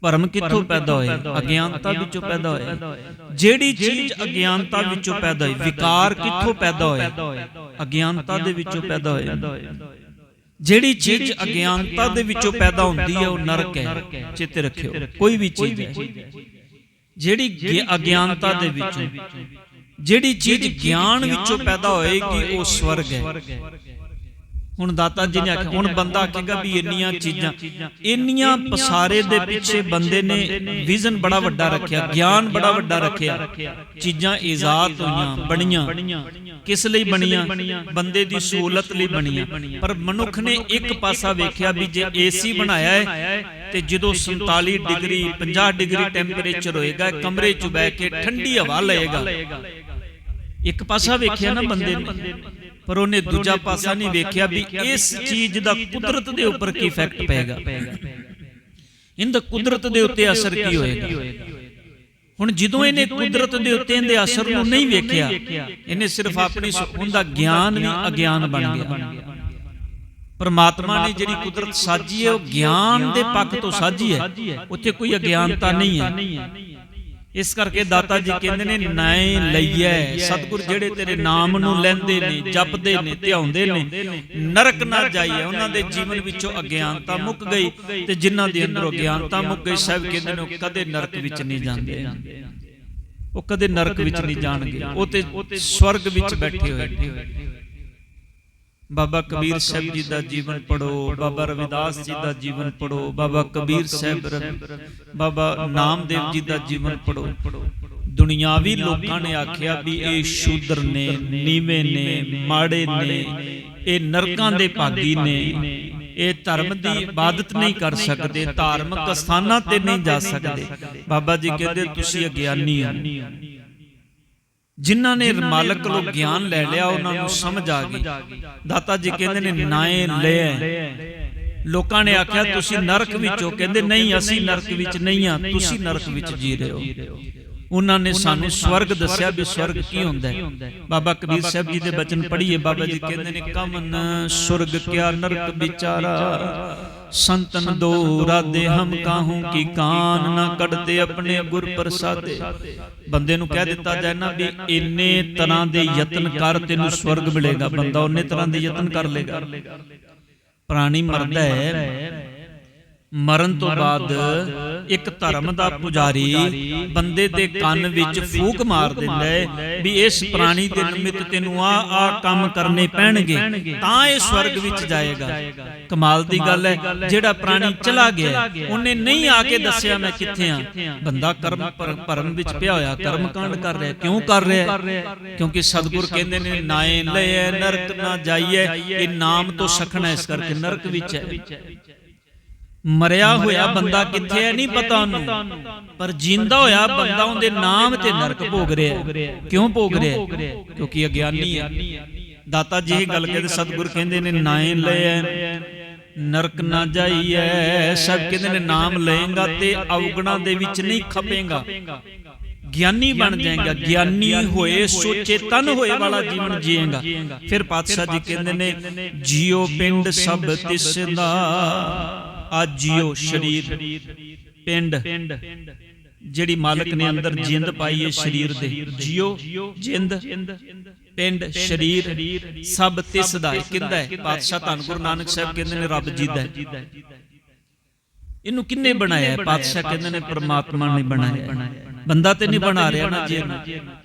ਭਰਮ ਕਿੱਥੋਂ ਪੈਦਾ ਹੋਇਆ ਅਗਿਆਨਤਾ ਵਿੱਚੋਂ ਪੈਦਾ ਹੋਇਆ ਜਿਹੜੀ ਚੀਜ਼ ਅਗਿਆਨਤਾ ਵਿੱਚੋਂ ਪੈਦਾ ਹੋਈ ਵਿਕਾਰ ਕਿੱਥੋਂ ਪੈਦਾ ਹੋਇਆ ਅਗਿਆਨਤਾ ਦੇ ਵਿੱਚੋਂ ਪੈਦਾ ਹੋਇਆ ਜਿਹੜੀ ਚੀਜ਼ ਅਗਿਆਨਤਾ ਦੇ ਵਿੱਚੋਂ ਪੈਦਾ ਹੁੰਦੀ ਹੈ ਉਹ ਨਰਕ ਹੈ। ਚਿੱਤ ਰੱਖਿਓ। ਕੋਈ ਵੀ ਚੀਜ਼ ਹੈ। ਜਿਹੜੀ ਅਗਿਆਨਤਾ ਦੇ ਵਿੱਚੋਂ ਜਿਹੜੀ ਚੀਜ਼ ਗਿਆਨ ਵਿੱਚੋਂ ਪੈਦਾ ਹੋਏਗੀ ਉਹ ਸਵਰਗ ਹੈ। ਹੁਣ ਦਾਤਾ ਜੀ ਨੇ ਆਖਿਆ, ਹੁਣ ਬੰਦਾ ਆਖੇਗਾ ਵੀ ਇੰਨੀਆਂ ਚੀਜ਼ਾਂ, ਇੰਨੀਆਂ ਪਸਾਰੇ ਦੇ ਪਿੱਛੇ ਬੰਦੇ ਨੇ ਵਿਜ਼ਨ ਬੜਾ ਵੱਡਾ ਰੱਖਿਆ, ਗਿਆਨ ਬੜਾ ਵੱਡਾ ਰੱਖਿਆ, ਚੀਜ਼ਾਂ ਇਜਾਦ ਹੋਈਆਂ, ਬਣੀਆਂ, ਕਿਸ ਲਈ ਬਣੀਆਂ, ਬੰਦੇ ਦੀ ਸਹੂਲਤ ਲਈ ਬਣੀਆਂ, ਪਰ ਮਨੁੱਖ ਨੇ ਇੱਕ ਪਾਸਾ ਵੇਖਿਆ ਵੀ ਜੇ ਏਸੀ ਬਣਾਇਆ ਹੈ, ਤੇ ਜਦੋਂ 47 ਡਿਗਰੀ 50 ਡਿਗਰੀ ਟੈਂਪਰੇਚਰ ਹੋਏਗਾ, ਕਮਰੇ 'ਚ ਬੈ ਕੇ ਠੰਡੀ ਹਵਾ ਲਏਗਾ। ਇੱਕ ਪਾਸਾ ਵੇਖਿਆ ਨਾ ਬੰਦੇ ਨੇ। ਪਰ ਉਹਨੇ ਦੂਜਾ ਪਾਸਾ ਨਹੀਂ ਵੇਖਿਆ ਵੀ ਇਸ ਚੀਜ਼ ਦਾ ਕੁਦਰਤ ਦੇ ਉੱਪਰ ਕੀ ਇਫੈਕਟ ਪਏਗਾ? ਇਹਦਾ ਕੁਦਰਤ ਦੇ ਉੱਤੇ ਅਸਰ ਕੀ ਹੋਏਗਾ? ਹੁਣ ਜਦੋਂ ਇਹਨੇ ਕੁਦਰਤ ਦੇ ਉੱਤੇ ਇਹਦੇ ਅਸਰ ਨੂੰ ਨਹੀਂ ਵੇਖਿਆ ਇਹਨੇ ਸਿਰਫ ਆਪਣੀ ਉਹਦਾ ਗਿਆਨ ਵੀ ਅਗਿਆਨ ਬਣ ਗਿਆ। ਪਰਮਾਤਮਾ ਨੇ ਜਿਹੜੀ ਕੁਦਰਤ ਸਾਜੀ ਹੈ ਉਹ ਗਿਆਨ ਦੇ ਪੱਖ ਤੋਂ ਸਾਜੀ ਹੈ। ਉੱਥੇ ਕੋਈ ਅਗਿਆਨਤਾ ਨਹੀਂ ਹੈ। ਇਸ ਕਰਕੇ ਦਾਤਾ ਜੀ ਕਹਿੰਦੇ ਨੇ, ਨਾਏ ਲਈਐ, ਸਤਿਗੁਰ ਜਿਹੜੇ ਤੇਰੇ ਨਾਮ ਨੂੰ ਲੈਂਦੇ ਨੇ, ਜਪਦੇ ਨੇ, ਧਿਆਉਂਦੇ ਨੇ, ਨਰਕ ਨਾ ਜਾਈਏ, ਉਹਨਾਂ ਦੇ ਜੀਵਨ ਵਿੱਚੋਂ ਅਗਿਆਨਤਾ ਮੁੱਕ ਗਈ ਤੇ ਜਿਨ੍ਹਾਂ ਦੇ ਅੰਦਰੋਂ ਅਗਿਆਨਤਾ ਮੁੱਕ ਗਈ ਸਭ ਕਹਿੰਦੇ ਨੇ, ਉਹ ਕਦੇ ਨਰਕ ਵਿੱਚ ਨਹੀਂ ਜਾਂਦੇ। ਉਹ ਕਦੇ ਨਰਕ ਵਿੱਚ ਨਹੀਂ ਜਾਣਗੇ, ਉਹ ਤੇ ਸਵਰਗ ਵਿੱਚ ਬੈਠੇ ਹੋਏ ਬਾਬਾ ਕਬੀਰ ਸਾਹਿਬ ਜੀ ਦਾ ਜੀਵਨ ਪੜੋ ਬਾਬਾ ਰਵਿਦਾਸ ਜੀ ਦਾ ਜੀਵਨ ਪੜੋ ਬਾਬਾ ਕਬੀਰ ਸਾਹਿਬ ਬਾਬਾ ਨਾਮਦੇਵ ਜੀ ਦਾ ਜੀਵਨ ਪੜੋ ਦੁਨੀਆਵੀ ਲੋਕਾਂ ਨੇ ਆਖਿਆ ਵੀ ਇਹ ਸ਼ੂਦਰ ਨੇ ਨੀਵੇਂ ਨੇ ਮਾੜੇ ਨੇ ਇਹ ਨਰਕਾਂ ਦੇ ਭਾਗੀ ਨੇ। ਇਹ ਧਰਮ ਦੀ ਇਬਾਦਤ ਨਹੀਂ ਕਰ ਸਕਦੇ ਧਾਰਮਿਕ ਸਥਾਨਾਂ ਤੇ ਨਹੀਂ ਜਾ ਸਕਦੇ। ਬਾਬਾ ਜੀ ਕਹਿੰਦੇ ਤੁਸੀਂ ਅਗਿਆਨੀ ਹੋ। ਜਿਨ੍ਹਾਂ ਨੇ ਮਾਲਕ ਕੋਲੋਂ ਗਿਆਨ ਲੈ ਲਿਆ ਉਹਨਾਂ ਨੂੰ ਸਮਝ ਆ ਗਈ। ਦਾਤਾ ਜੀ ਕਹਿੰਦੇ ਨੇ ਨਾਏ ਲੈ ਲੋਕਾਂ ਨੇ ਆਖਿਆ ਤੁਸੀਂ ਨਰਕ ਵਿੱਚੋਂ ਕਹਿੰਦੇ ਨਹੀਂ ਅਸੀਂ ਨਰਕ ਵਿੱਚ ਨਹੀਂ ਆ ਤੁਸੀਂ ਨਰਕ ਵਿੱਚ ਜੀ ਰਹੇ ਹੋ। ਉਹਨਾਂ ਨੇ ਸਾਨੂੰ ਸਵਰਗ ਦੱਸਿਆ ਵੀ ਸਵਰਗ ਕੀ ਹੁੰਦਾ ਹੈ। ਬਾਬਾ ਕਬੀਰ ਸਾਹਿਬ ਜੀ ਦੇ ਬਚਨ ਪੜ੍ਹੀਏ ਬਾਬਾ ਜੀ ਕਹਿੰਦੇ ਨੇ ਕਮਨ ਸੁਰਗ ਕਿਆ ਨਰਕ ਵਿਚਾਰਾ? ਸੰਤਨ ਦੋ ਰਾਦੇ ਹਮ ਕਾਹੂ ਕੀ ਕਾਨ ਨਾ ਕੱਢਦੇ ਆਪਣੇ ਗੁਰ ਪ੍ਰਸਾਦੇ। ਬੰਦੇ ਨੂੰ ਕਹਿ ਦਿੱਤਾ ਜਾਏ ਨਾ ਵੀ ਇੰਨੇ ਤਰ੍ਹਾਂ ਦੇ ਯਤਨ ਕਰ ਤੈਨੂੰ ਸਵਰਗ ਮਿਲੇਗਾ। ਬੰਦਾ ਉਹਨੇ ਤਰ੍ਹਾਂ ਦੇ ਯਤਨ ਕਰ ਲੇਗਾ ਪ੍ਰਾਣੀ ਮਰਦਾ ਹੈ। ਮਰਨ ਤੋਂ ਬਾਅਦ ਇੱਕ ਧਰਮ ਦਾ ਪੁਜਾਰੀ ਬੰਦੇ ਦੇ ਕੰਨ ਵਿੱਚ ਫੂਕ ਮਾਰ ਦਿੰਦਾ ਹੈ ਵੀ ਇਸ ਪ੍ਰਾਣੀ ਦੇ ਨਿਮਿਤ ਤੈਨੂੰ ਆ ਆ ਕੰਮ ਕਰਨੇ ਪੈਣਗੇ। ਤਾਂ ਇਹ ਸਵਰਗ ਵਿੱਚ ਜਾਏਗਾ। ਕਮਾਲ ਦੀ ਗੱਲ ਹੈ। ਜਿਹੜਾ ਪ੍ਰਾਣੀ ਚਲਾ ਗਿਆ ਉਹਨੇ ਨਹੀਂ ਆ ਕੇ ਦੱਸਿਆ ਮੈਂ ਕਿੱਥੇ ਆ। ਬੰਦਾ ਕਰਮ ਭਰਮ ਵਿੱਚ ਪਿਆ ਹੋਇਆ ਕਰਮ ਕਾਂਡ ਕਰ ਰਿਹਾ ਕਿਉਂ ਕਰ ਰਿਹਾ ਕਿਉਂਕਿ ਸਤਿਗੁਰ ਕਹਿੰਦੇ ਨੇ ਨਾਏ ਲਏ ਨਰਕ ਨਾ ਜਾਈਏ ਇਹ ਨਾਮ ਤੋਂ ਸਖਣਾ ਇਸ ਕਰਕੇ ਨਰਕ ਵਿੱਚ ਹੈ। ਮਰਿਆ ਹੋਇਆ ਬੰਦਾ ਕਿੱਥੇ ਹੈ ਨਹੀਂ ਪਤਾ ਉਹਨੂੰ। ਪਰ ਜਿੰਦਾ ਹੋਇਆ ਬੰਦਾ ਉਹਦੇ ਨਾਮ ਤੇ ਨਰਕ ਭੋਗ ਰਿਹਾ। ਕਿਉਂ ਭੋਗ ਰਿਹਾ? ਕਿਉਂਕਿ ਅਗਿਆਨੀ ਹੈ। ਦਾਤਾ ਜੀ ਇਹ ਗੱਲ ਕਹਿੰਦੇ ਸਤਿਗੁਰ ਕਹਿੰਦੇ ਨੇ ਨਾਏ ਲਏ ਨਰਕ ਨਾ ਜਾਈਐ ਸਭ ਕਹਿੰਦੇ ਨੇ ਨਾਮ ਲਏਗਾ ਤੇ ਅਵਗਣਾ ਦੇ ਵਿੱਚ ਨਹੀਂ ਖਪੇਗਾ। ਗਿਆਨੀ ਬਣ ਜਾਏਗਾ। ਗਿਆਨੀ ਹੋਏ ਸੋਚੇ ਤਨ ਹੋਏ ਵਾਲਾ ਜੀਵਨ ਜੀਏਗਾ। ਫਿਰ ਪਾਤਸ਼ਾਹ ਜੀ ਕਹਿੰਦੇ ਨੇ ਜੀਓ ਪਿੰਡ ਸਭ ਤਿਸ ਦਾ ਜੀਓ ਸ਼ਰੀਰ ਪਿੰਡ। ਜਿਹੜੀ ਮਾਲਕ ਨੇ ਅੰਦਰ ਜਿੰਦ ਪਾਈ ਹੈ ਸਰੀਰ ਦੇ। ਜੀਓ ਜਿੰਦ। ਪਿੰਡ ਸਰੀਰ। ਸਭ ਤਿਸ ਦਾ ਕਿੰਦਾ ਹੈ? ਪਾਤਸ਼ਾਹ ਧੰਨ ਗੁਰੂ ਨਾਨਕ ਸਾਹਿਬ ਕਹਿੰਦੇ ਨੇ ਰੱਬ ਜੀ ਦਾ ਹੈ। ਇਹਨੂੰ ਕਿੰਨੇ ਬਣਾਇਆ ਹੈ? ਪਾਤਸ਼ਾਹ ਕਹਿੰਦੇ ਨੇ ਪ੍ਰਮਾਤਮਾ ਨੇ ਬਣਾਇਆ ਹੈ। ਬੰਦਾ ਤੇ ਨਹੀਂ ਬਣਾ ਰਿਹਾ ਨਾ ਜੀ।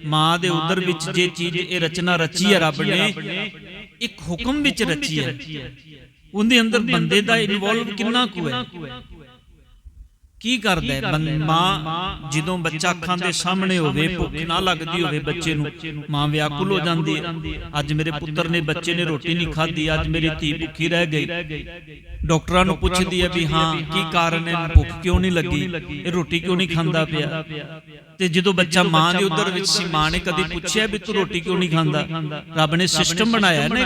ਮਾਂ ਦੇ ਉਦਰ ਵਿੱਚ ਜੇ ਚੀਜ਼ ਇਹ ਰਚਨਾ ਰਚੀ ਹੈ ਰੱਬ ਨੇ ਇੱਕ ਹੁਕਮ ਵਿੱਚ ਰਚੀ ਹੈ। ਉਹਦੇ ਅੰਦਰ ਬੰਦੇ ਦਾ ਇਨਵੋਲਵ ਕਿੰਨਾ ਕੁ ਹੈ? ਕੀ ਕਰਦਾ ਹੈ? ਮਾਂ ਜਦੋਂ ਬੱਚਾ ਅੱਖਾਂ ਦੇ ਸਾਹਮਣੇ ਹੋਵੇ ਭੁੱਖ ਨਾ ਲੱਗਦੀ ਹੋਵੇ ਬੱਚੇ ਨੂੰ ਮਾਂ ਵਿਆਕੁਲ ਹੋ ਜਾਂਦੀ ਹੈ ਅੱਜ ਮੇਰੇ ਪੁੱਤਰ ਨੇ ਬੱਚੇ ਨੇ ਰੋਟੀ ਨਹੀਂ ਖਾਧੀ ਅੱਜ ਮੇਰੀ ਧੀ ਭੁੱਖੀ ਰਹਿ ਗਈ। ਡਾਕਟਰਾਂ ਨੂੰ ਪੁੱਛਦੀ ਹੈ ਵੀ ਹਾਂ ਕੀ ਕਾਰਨ ਹੈ? ਭੁੱਖ ਕਿਉਂ ਨਹੀਂ ਲੱਗੀ? ਇਹ ਰੋਟੀ ਕਿਉਂ ਨਹੀਂ ਖਾਂਦਾ ਪਿਆ? ਤੇ ਜਦੋਂ ਬੱਚਾ ਮਾਂ ਦੇ ਉਦਰ ਵਿੱਚ ਸੀ ਮਾਂ ਨੇ ਕਦੀ ਪੁੱਛਿਆ ਵੀ ਤੂੰ ਰੋਟੀ ਕਿਉਂ ਨਹੀਂ ਖਾਂਦਾ? ਰੱਬ ਨੇ ਸਿਸਟਮ ਬਣਾਇਆ ਨਾ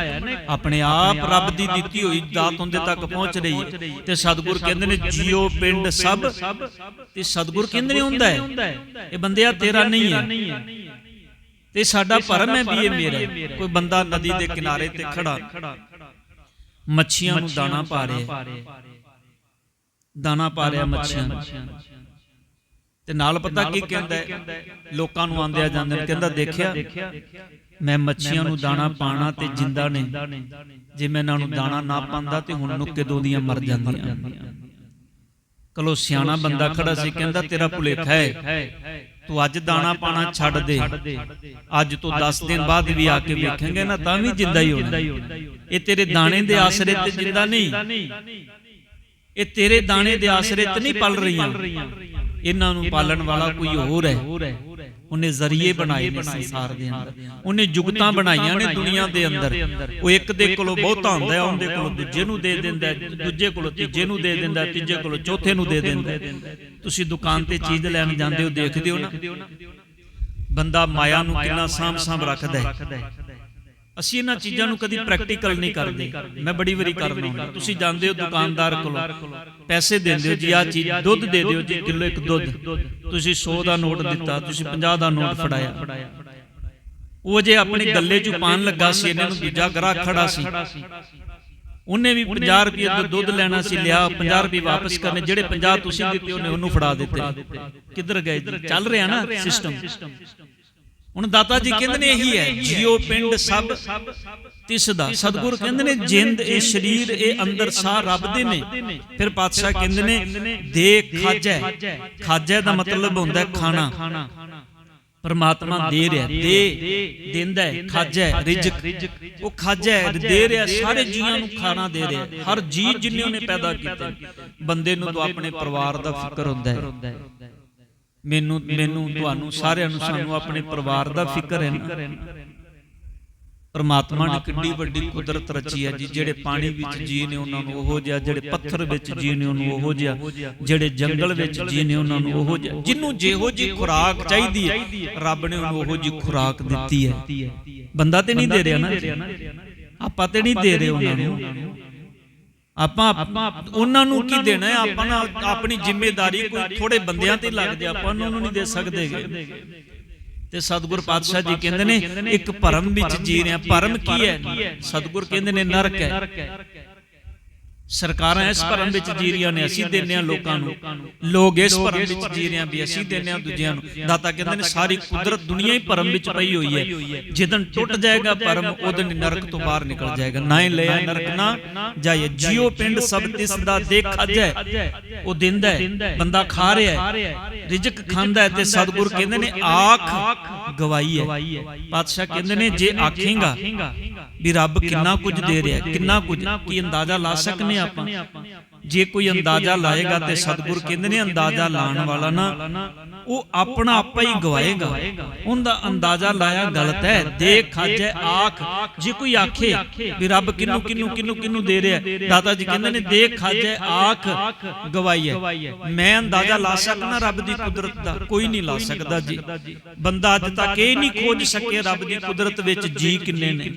ਆਪਣੇ ਆਪ ਰੱਬ ਦੀ ਦਿੱਤੀ ਹੋਈ ਦਾਤ ਉਹਦੇ ਤੱਕ ਪਹੁੰਚ ਰਹੀ ਹੈ ਤੇ ਸਤਿਗੁਰ ਕਹਿੰਦੇ ਨੇ ਜੀਓ ਪਿੰਡ ਸਭ ਤੇ ਸਤਿਗੁਰ ਕਹਿੰਦੇ ਨੇ ਹੁੰਦਾ ਹੈ। ਇਹ ਬੰਦਿਆ ਤੇਰਾ ਨਹੀਂ ਹੈ। ਤੇ ਸਾਡਾ ਭਰਮ ਹੈ ਵੀ ਇਹ ਮੇਰਾ। ਕੋਈ ਬੰਦਾ ਨਦੀ ਦੇ ਕਿਨਾਰੇ ਤੇ ਖੜਾ। ਮੱਛੀਆਂ ਨੂੰ ਦਾਣਾ ਪਾ ਰਿਹਾ। ਦਾਣਾ ਪਾ ਰਿਹਾ ਮੱਛੀਆਂ। ਨੂੰ। ਤੇ ਨਾਲ ਪਤਾ ਕੀ ਕਹਿੰਦਾ? ਲੋਕਾਂ ਨੂੰ ਆਂਦਿਆ ਜਾਂਦੇ ਨੇ ਕਹਿੰਦਾ ਦੇਖਿਆ ਮੈਂ ਮੱਛੀਆਂ ਨੂੰ ਦਾਣਾ ਪਾਣਾ ਤੇ ਜਿੰਦਾ ਨੇ ਜੇ ਮੈਂ ਇਹਨਾਂ ਨੂੰ ਦਾਣਾ ਨਾ ਪਾਉਂਦਾ ਤੇ ਹੁਣ ਨੁੱਕੇ ਦੋ ਦੀਆਂ ਮਰ ਜਾਂਦੀਆਂ। ਕਲੋ ਸਿਆਣਾ ਬੰਦਾ ਖੜਾ ਸੀ ਕਹਿੰਦਾ ਤੇਰਾ ਭੁਲੇਖਾ ਹੈ। ਤੂੰ ਅੱਜ ਦਾਣਾ ਪਾਣਾ ਛੱਡ ਦੇ। ਅੱਜ ਤੋਂ 10 ਦਿਨ ਬਾਅਦ ਵੀ ਆ ਕੇ ਵੇਖਾਂਗੇ ਨਾ ਤਾਂ ਵੀ ਜਿੰਦਾ ਹੀ ਹੋਣਾ। ਇਹ ਤੇਰੇ ਦਾਣੇ ਦੇ ਆਸਰੇ ਤੇ ਜਿੰਦਾ ਨਹੀਂ। ਇਹ ਤੇਰੇ ਦਾਣੇ ਦੇ ਆਸਰੇ ਤੇ ਨਹੀਂ ਪਲ ਰਹੀਆਂ। ਇਹਨਾਂ ਨੂੰ ਪਾਲਣ ਵਾਲਾ ਕੋਈ ਹੋਰ ਹੈ। ਉਹਨੇ ਜ਼ਰੀਏ ਬਣਾਏ ਨੇ ਸੰਸਾਰ ਦੇ ਅੰਦਰ। ਉਹਨੇ ਜੁਗਤਾਂ ਬਣਾਈਆਂ ਨੇ ਦੁਨੀਆ ਦੇ ਅੰਦਰ। ਉਹ ਇੱਕ ਦੇ ਕੋਲੋਂ ਬਹੁਤਾ ਹੁੰਦਾ ਹੈ ਉਹਦੇ ਕੋਲੋਂ ਦੂਜੇ ਨੂੰ ਦੇ ਦਿੰਦਾ ਦੂਜੇ ਕੋਲੋਂ ਤੀਜੇ ਨੂੰ ਦੇ ਦਿੰਦਾ ਤੀਜੇ ਕੋਲੋਂ ਚੌਥੇ ਨੂੰ ਦੇ ਦਿੰਦਾ। ਤੁਸੀਂ ਦੁਕਾਨ ਤੇ ਚੀਜ਼ ਲੈਣ ਜਾਂਦੇ ਹੋ ਦੇਖਦੇ ਹੋ ਨਾ। ਬੰਦਾ ਮਾਇਆ ਨੂੰ ਕਿੰਨਾ ਸਾਂਭ ਸਾਂਭ ਰੱਖਦਾ ਹੈ। ਅਸੀਂ ਇਹਨਾਂ ਚੀਜ਼ਾਂ ਨੂੰ ਕਦੀ ਪ੍ਰੈਕਟੀਕਲ ਨਹੀਂ ਕਰਦੇ। ਮੈਂ ਬੜੀ ਵਾਰੀ ਕਰਨਾ ਹੁੰਦਾ। ਤੁਸੀਂ ਜਾਂਦੇ ਹੋ ਦੁਕਾਨਦਾਰ ਕੋਲੋਂ। ਪੈਸੇ ਦਿੰਦੇ ਹੋ ਜੀ ਆ ਚੀਜ਼ ਦੁੱਧ ਦੇ ਦਿਓ ਜੀ ਕਿਲੋ ਇੱਕ ਦੁੱਧ। ਤੁਸੀਂ 100 ਦਾ ਨੋਟ ਦਿੱਤਾ ਤੁਸੀਂ 50 ਦਾ ਨੋਟ ਫੜਾਇਆ। ਉਹ ਜੇ ਆਪਣੇ ਗੱਲੇ 'ਚ ਪਾਣ ਲੱਗਾ ਸੀ ਇਹਨਾਂ ਨੂੰ ਦੂਜਾ ਗਰਾਹ ਖੜਾ ਸੀ। ਉਹਨੇ ਵੀ 50 ਰੁਪਏ ਦਾ ਦੁੱਧ ਲੈਣਾ ਸੀ ਲਿਆ 50 ਰੁਪਏ ਵਾਪਸ ਕਰਨੇ ਜਿਹੜੇ 50 ਤੁਸੀਂ ਦਿੱਤੇ ਉਹਨੇ ਉਹਨੂੰ ਫੜਾ ਦਿੱਤੇ। ਕਿੱਧਰ ਗਏ ਜੀ? ਚੱਲ ਰਿਹਾ ਨਾ ਸਿਸਟਮ ਹੁਣ ਦਾਤਾ ਜੀ ਕਹਿੰਦੇ ਨੇ ਇਹੀ ਹੈ ਜੀਓ ਪਿੰਡ ਸਭ ਤਿਸ ਦਾ ਸਤਿਗੁਰ ਕਹਿੰਦੇ ਨੇ ਜਿੰਦ ਇਹ ਸਰੀਰ ਇਹ ਅੰਦਰ ਸਾਹ ਰੱਬ ਦੇ ਨੇ। ਫਿਰ ਪਾਤਸ਼ਾਹ ਕਹਿੰਦੇ ਨੇ ਦੇ ਖਾਜੈ। ਖਾਜੈ। ਦਾ ਮਤਲਬ ਹੁੰਦਾ ਹੈ ਖਾਣਾ। ਪਰਮਾਤਮਾ ਦੇ ਰਿਹਾ ਦੇ ਦਿੰਦਾ ਖਾਜੈ ਰਿਜਕ। ਉਹ ਖਾਜੈ ਦੇ ਰਿਹਾ ਸਾਰੇ ਜੀਵਾਂ ਨੂੰ ਖਾਣਾ ਦੇ ਰਿਹਾ। ਹਰ ਜੀ ਜਿੰਨੇ ਉਹਨੇ ਪੈਦਾ ਕੀਤੇ ਬੰਦੇ ਨੂੰ ਤਾਂ ਆਪਣੇ ਪਰਿਵਾਰ ਦਾ ਫਿਕਰ ਹੁੰਦਾ ਹੈ। ਮੈਨੂੰ ਮੈਨੂੰ ਤੁਹਾਨੂੰ ਸਾਰਿਆਂ ਨੂੰ ਸਾਨੂੰ ਆਪਣੇ ਪਰਿਵਾਰ ਦਾ ਫਿਕਰ ਹੈ ਨਾ। ਪਰਮਾਤਮਾ ਨੇ ਕਿੰਨੀ ਵੱਡੀ ਕੁਦਰਤ ਰਚੀ ਹੈ ਜੀ ਜਿਹੜੇ ਪਾਣੀ ਵਿੱਚ ਜੀ ਨੇ ਉਹਨਾਂ ਨੂੰ ਉਹੋ ਜਿਹਾ ਜਿਹੜੇ ਪੱਥਰ ਵਿੱਚ ਜੀ ਨੇ ਉਹਨੂੰ ਉਹੋ ਜਿਹਾ ਜਿਹੜੇ ਜੰਗਲ ਵਿੱਚ ਜੀ ਨੇ ਉਹਨਾਂ ਨੂੰ ਉਹੋ ਜਿਹਾ ਜਿੰਨੂੰ ਜਿਹੋ ਜੀ ਖੁਰਾਕ ਚਾਹੀਦੀ ਹੈ ਰੱਬ ਨੇ ਉਹਨੂੰ ਉਹੋ ਜੀ ਖੁਰਾਕ ਦਿੱਤੀ ਹੈ। ਬੰਦਾ ਤੇ ਨਹੀਂ ਦੇ ਰਿਹਾ ਨਾ। ਆਪਾਂ ਤੇ ਨਹੀਂ ਦੇ ਰਹੇ ਉਹਨਾਂ ਨੂੰ। ਆਪਾਂ ਉਹਨਾਂ ਨੂੰ ਕੀ ਦੇਣਾ ਹੈ? ਆਪਾਂ ਨਾ ਆਪਣੀ ਜ਼ਿੰਮੇਵਾਰੀ ਕੋਈ ਥੋੜੇ ਬੰਦਿਆਂ ਤੇ ਲੱਗਦੇ ਆਪਾਂ ਉਹਨਾਂ ਨੂੰ ਨਹੀਂ ਦੇ ਸਕਦੇਗੇ ਤੇ ਸਤਿਗੁਰ ਪਾਤਸ਼ਾਹ ਜੀ ਕਹਿੰਦੇ ਨੇ, ਇੱਕ ਭਰਮ ਵਿੱਚ ਜੀ ਰਿਹਾ ਭਰਮ ਕੀ ਹੈ? ਸਤਿਗੁਰ ਕਹਿੰਦੇ ਨੇ, ਨਰਕ ਹੈ। ਸਰਕਾਰਾਂ ਇਸ ਭਰਮ ਵਿੱਚ ਜੀ ਰਹੀਆਂ ਨੇ ਅਸੀਂ ਦਿੰਨੇ ਆ ਲੋਕਾਂ ਨੂੰ। ਲੋਕ ਇਸ ਭਰਮ ਵਿੱਚ ਜੀ ਰਹੇ ਆ ਵੀ ਅਸੀਂ ਦਿੰਨੇ ਆ ਦੂਜਿਆਂ ਨੂੰ। ਦਾਤਾ ਕਹਿੰਦੇ ਨੇ ਸਾਰੀ ਕੁਦਰਤ ਦੁਨੀਆ ਹੀ ਭਰਮ ਵਿੱਚ ਪਈ ਹੋਈ ਹੈ। ਜਿੱਦਣ ਟੁੱਟ ਜਾਏਗਾ ਭਰਮ ਉਦੋਂ ਨਰਕ ਤੋਂ ਬਾਹਰ ਨਿਕਲ ਜਾਏਗਾ। ਨਾ ਹੀ ਲਿਆ ਨਰਕ ਨਾ ਜਾਏ ਜਿਉ ਪਿੰਡ ਸਭ ਤਿਸ ਦਾ ਦੇਖ ਖਜੈ ਉਹ ਦਿੰਦਾ ਹੈ। ਬੰਦਾ ਖਾ ਰਿਹਾ ਹੈ। ਰਿਜਕ ਖਾਂਦਾ ਹੈ ਤੇ ਸਤਿਗੁਰ ਕਹਿੰਦੇ ਨੇ ਆਖ ਗਵਾਈ ਹੈ। ਪਾਤਸ਼ਾਹ ਕਹਿੰਦੇ ਨੇ ਜੇ ਆਖੇਗਾ ਵੀ ਰੱਬ ਕਿੰਨਾ ਕੁਝ ਦੇ ਰਿਹਾ ਕਿੰਨਾ ਕੁਝ ਕੀ ਅੰਦਾਜ਼ਾ ਲਾ ਸਕਨੇ ਆਪਾਂ। ਜੇ ਕੋਈ ਅੰਦਾਜ਼ਾ ਲਾਏਗਾ ਤੇ ਸਤਿਗੁਰ ਕਹਿੰਦੇ ਨੇ ਅੰਦਾਜ਼ਾ ਲਾਣ ਵਾਲਾ ਨਾ ਉਹ ਆਪਣਾ ਆਪਾ ਹੀ ਗਵਾਏਗਾ। ਉਹਦਾ ਅੰਦਾਜ਼ਾ ਲਾਇਆ ਗਲਤ ਹੈ। ਦੇਖ ਖਾਜੇ ਆਖ। ਜੇ ਕੋਈ ਆਖੇ ਵੀ ਰੱਬ ਕਿੰਨੂੰ ਕਿੰਨੂੰ ਕਿੰਨੂੰ ਕਿੰਨੂੰ ਦੇ ਰਿਹਾ। ਦਾਤਾ ਜੀ ਕਹਿੰਦੇ ਨੇ ਦੇਖ ਖਾਜੇ ਆਖ ਗਵਾਈ ਹੈ ਮੈਂ ਅੰਦਾਜ਼ਾ ਲਾ ਸਕਣਾ ਰੱਬ ਦੀ ਕੁਦਰਤ ਦਾ। ਕੋਈ ਨਹੀਂ ਲਾ ਸਕਦਾ ਜੀ। ਬੰਦਾ ਅੱਜ ਤੱਕ ਇਹ ਨਹੀਂ ਖੋਜ ਸਕਿਆ ਰੱਬ ਦੀ ਕੁਦਰਤ ਵਿੱਚ ਜੀ ਕਿੰਨੇ ਨੇ।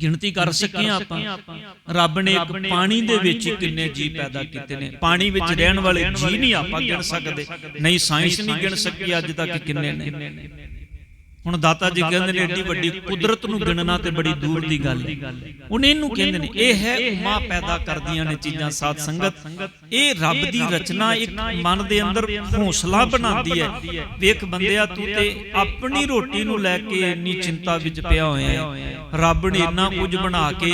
ਗਿਣਤੀ ਕਰ ਸਕੇ ਆਪਾਂ। ਰੱਬ ਨੇ ਇੱਕ ਪਾਣੀ ਦੇ ਵਿੱਚ ਕਿੰਨੇ ਜੀ ਪੈਦਾ ਕੀਤੇ ਨੇ। ਪਾਣੀ ਵਿੱਚ ਰਹਿਣ ਵਾਲੇ ਜੀ ਨਹੀਂ ਆਪਾਂ ਗਿਣ ਸਕਦੇ। ਨਹੀਂ ਸਾਇੰਸ ਨਹੀਂ ਗਿਣ ਸਕੀ ਅੱਜ ਤੱਕ ਕਿੰਨੇ ਨੇ। ਹੁਣ ਦਾਤਾ ਜੀ ਕਹਿੰਦੇ ਨੇ ਏਡੀ ਵੱਡੀ ਕੁਦਰਤ ਨੂੰ ਗਿਣਨਾ ਤੇ ਬੜੀ ਦੂਰ ਦੀ ਗੱਲ ਹੈ। ਹੁਣ ਇਹਨੂੰ ਕਹਿੰਦੇ ਨੇ ਇਹ ਹੈ ਉਮਾ ਪੈਦਾ ਕਰਦੀਆਂ ਨੇ ਚੀਜ਼ਾਂ ਸਾਧ ਸੰਗਤ। ਇਹ ਰੱਬ ਦੀ ਰਚਨਾ ਇੱਕ ਮਨ ਦੇ ਅੰਦਰ ਹੌਸਲਾ ਬਣਾਉਂਦੀ ਹੈ। ਵੇਖ ਬੰਦਿਆ ਤੂੰ ਤੇ ਆਪਣੀ ਰੋਟੀ ਨੂੰ ਲੈ ਕੇ ਇੰਨੀ ਚਿੰਤਾ ਵਿੱਚ ਪਿਆ ਹੋਇਆ ਹੈ। ਰੱਬ ਨੇ ਇੰਨਾ ਕੁਝ ਬਣਾ ਕੇ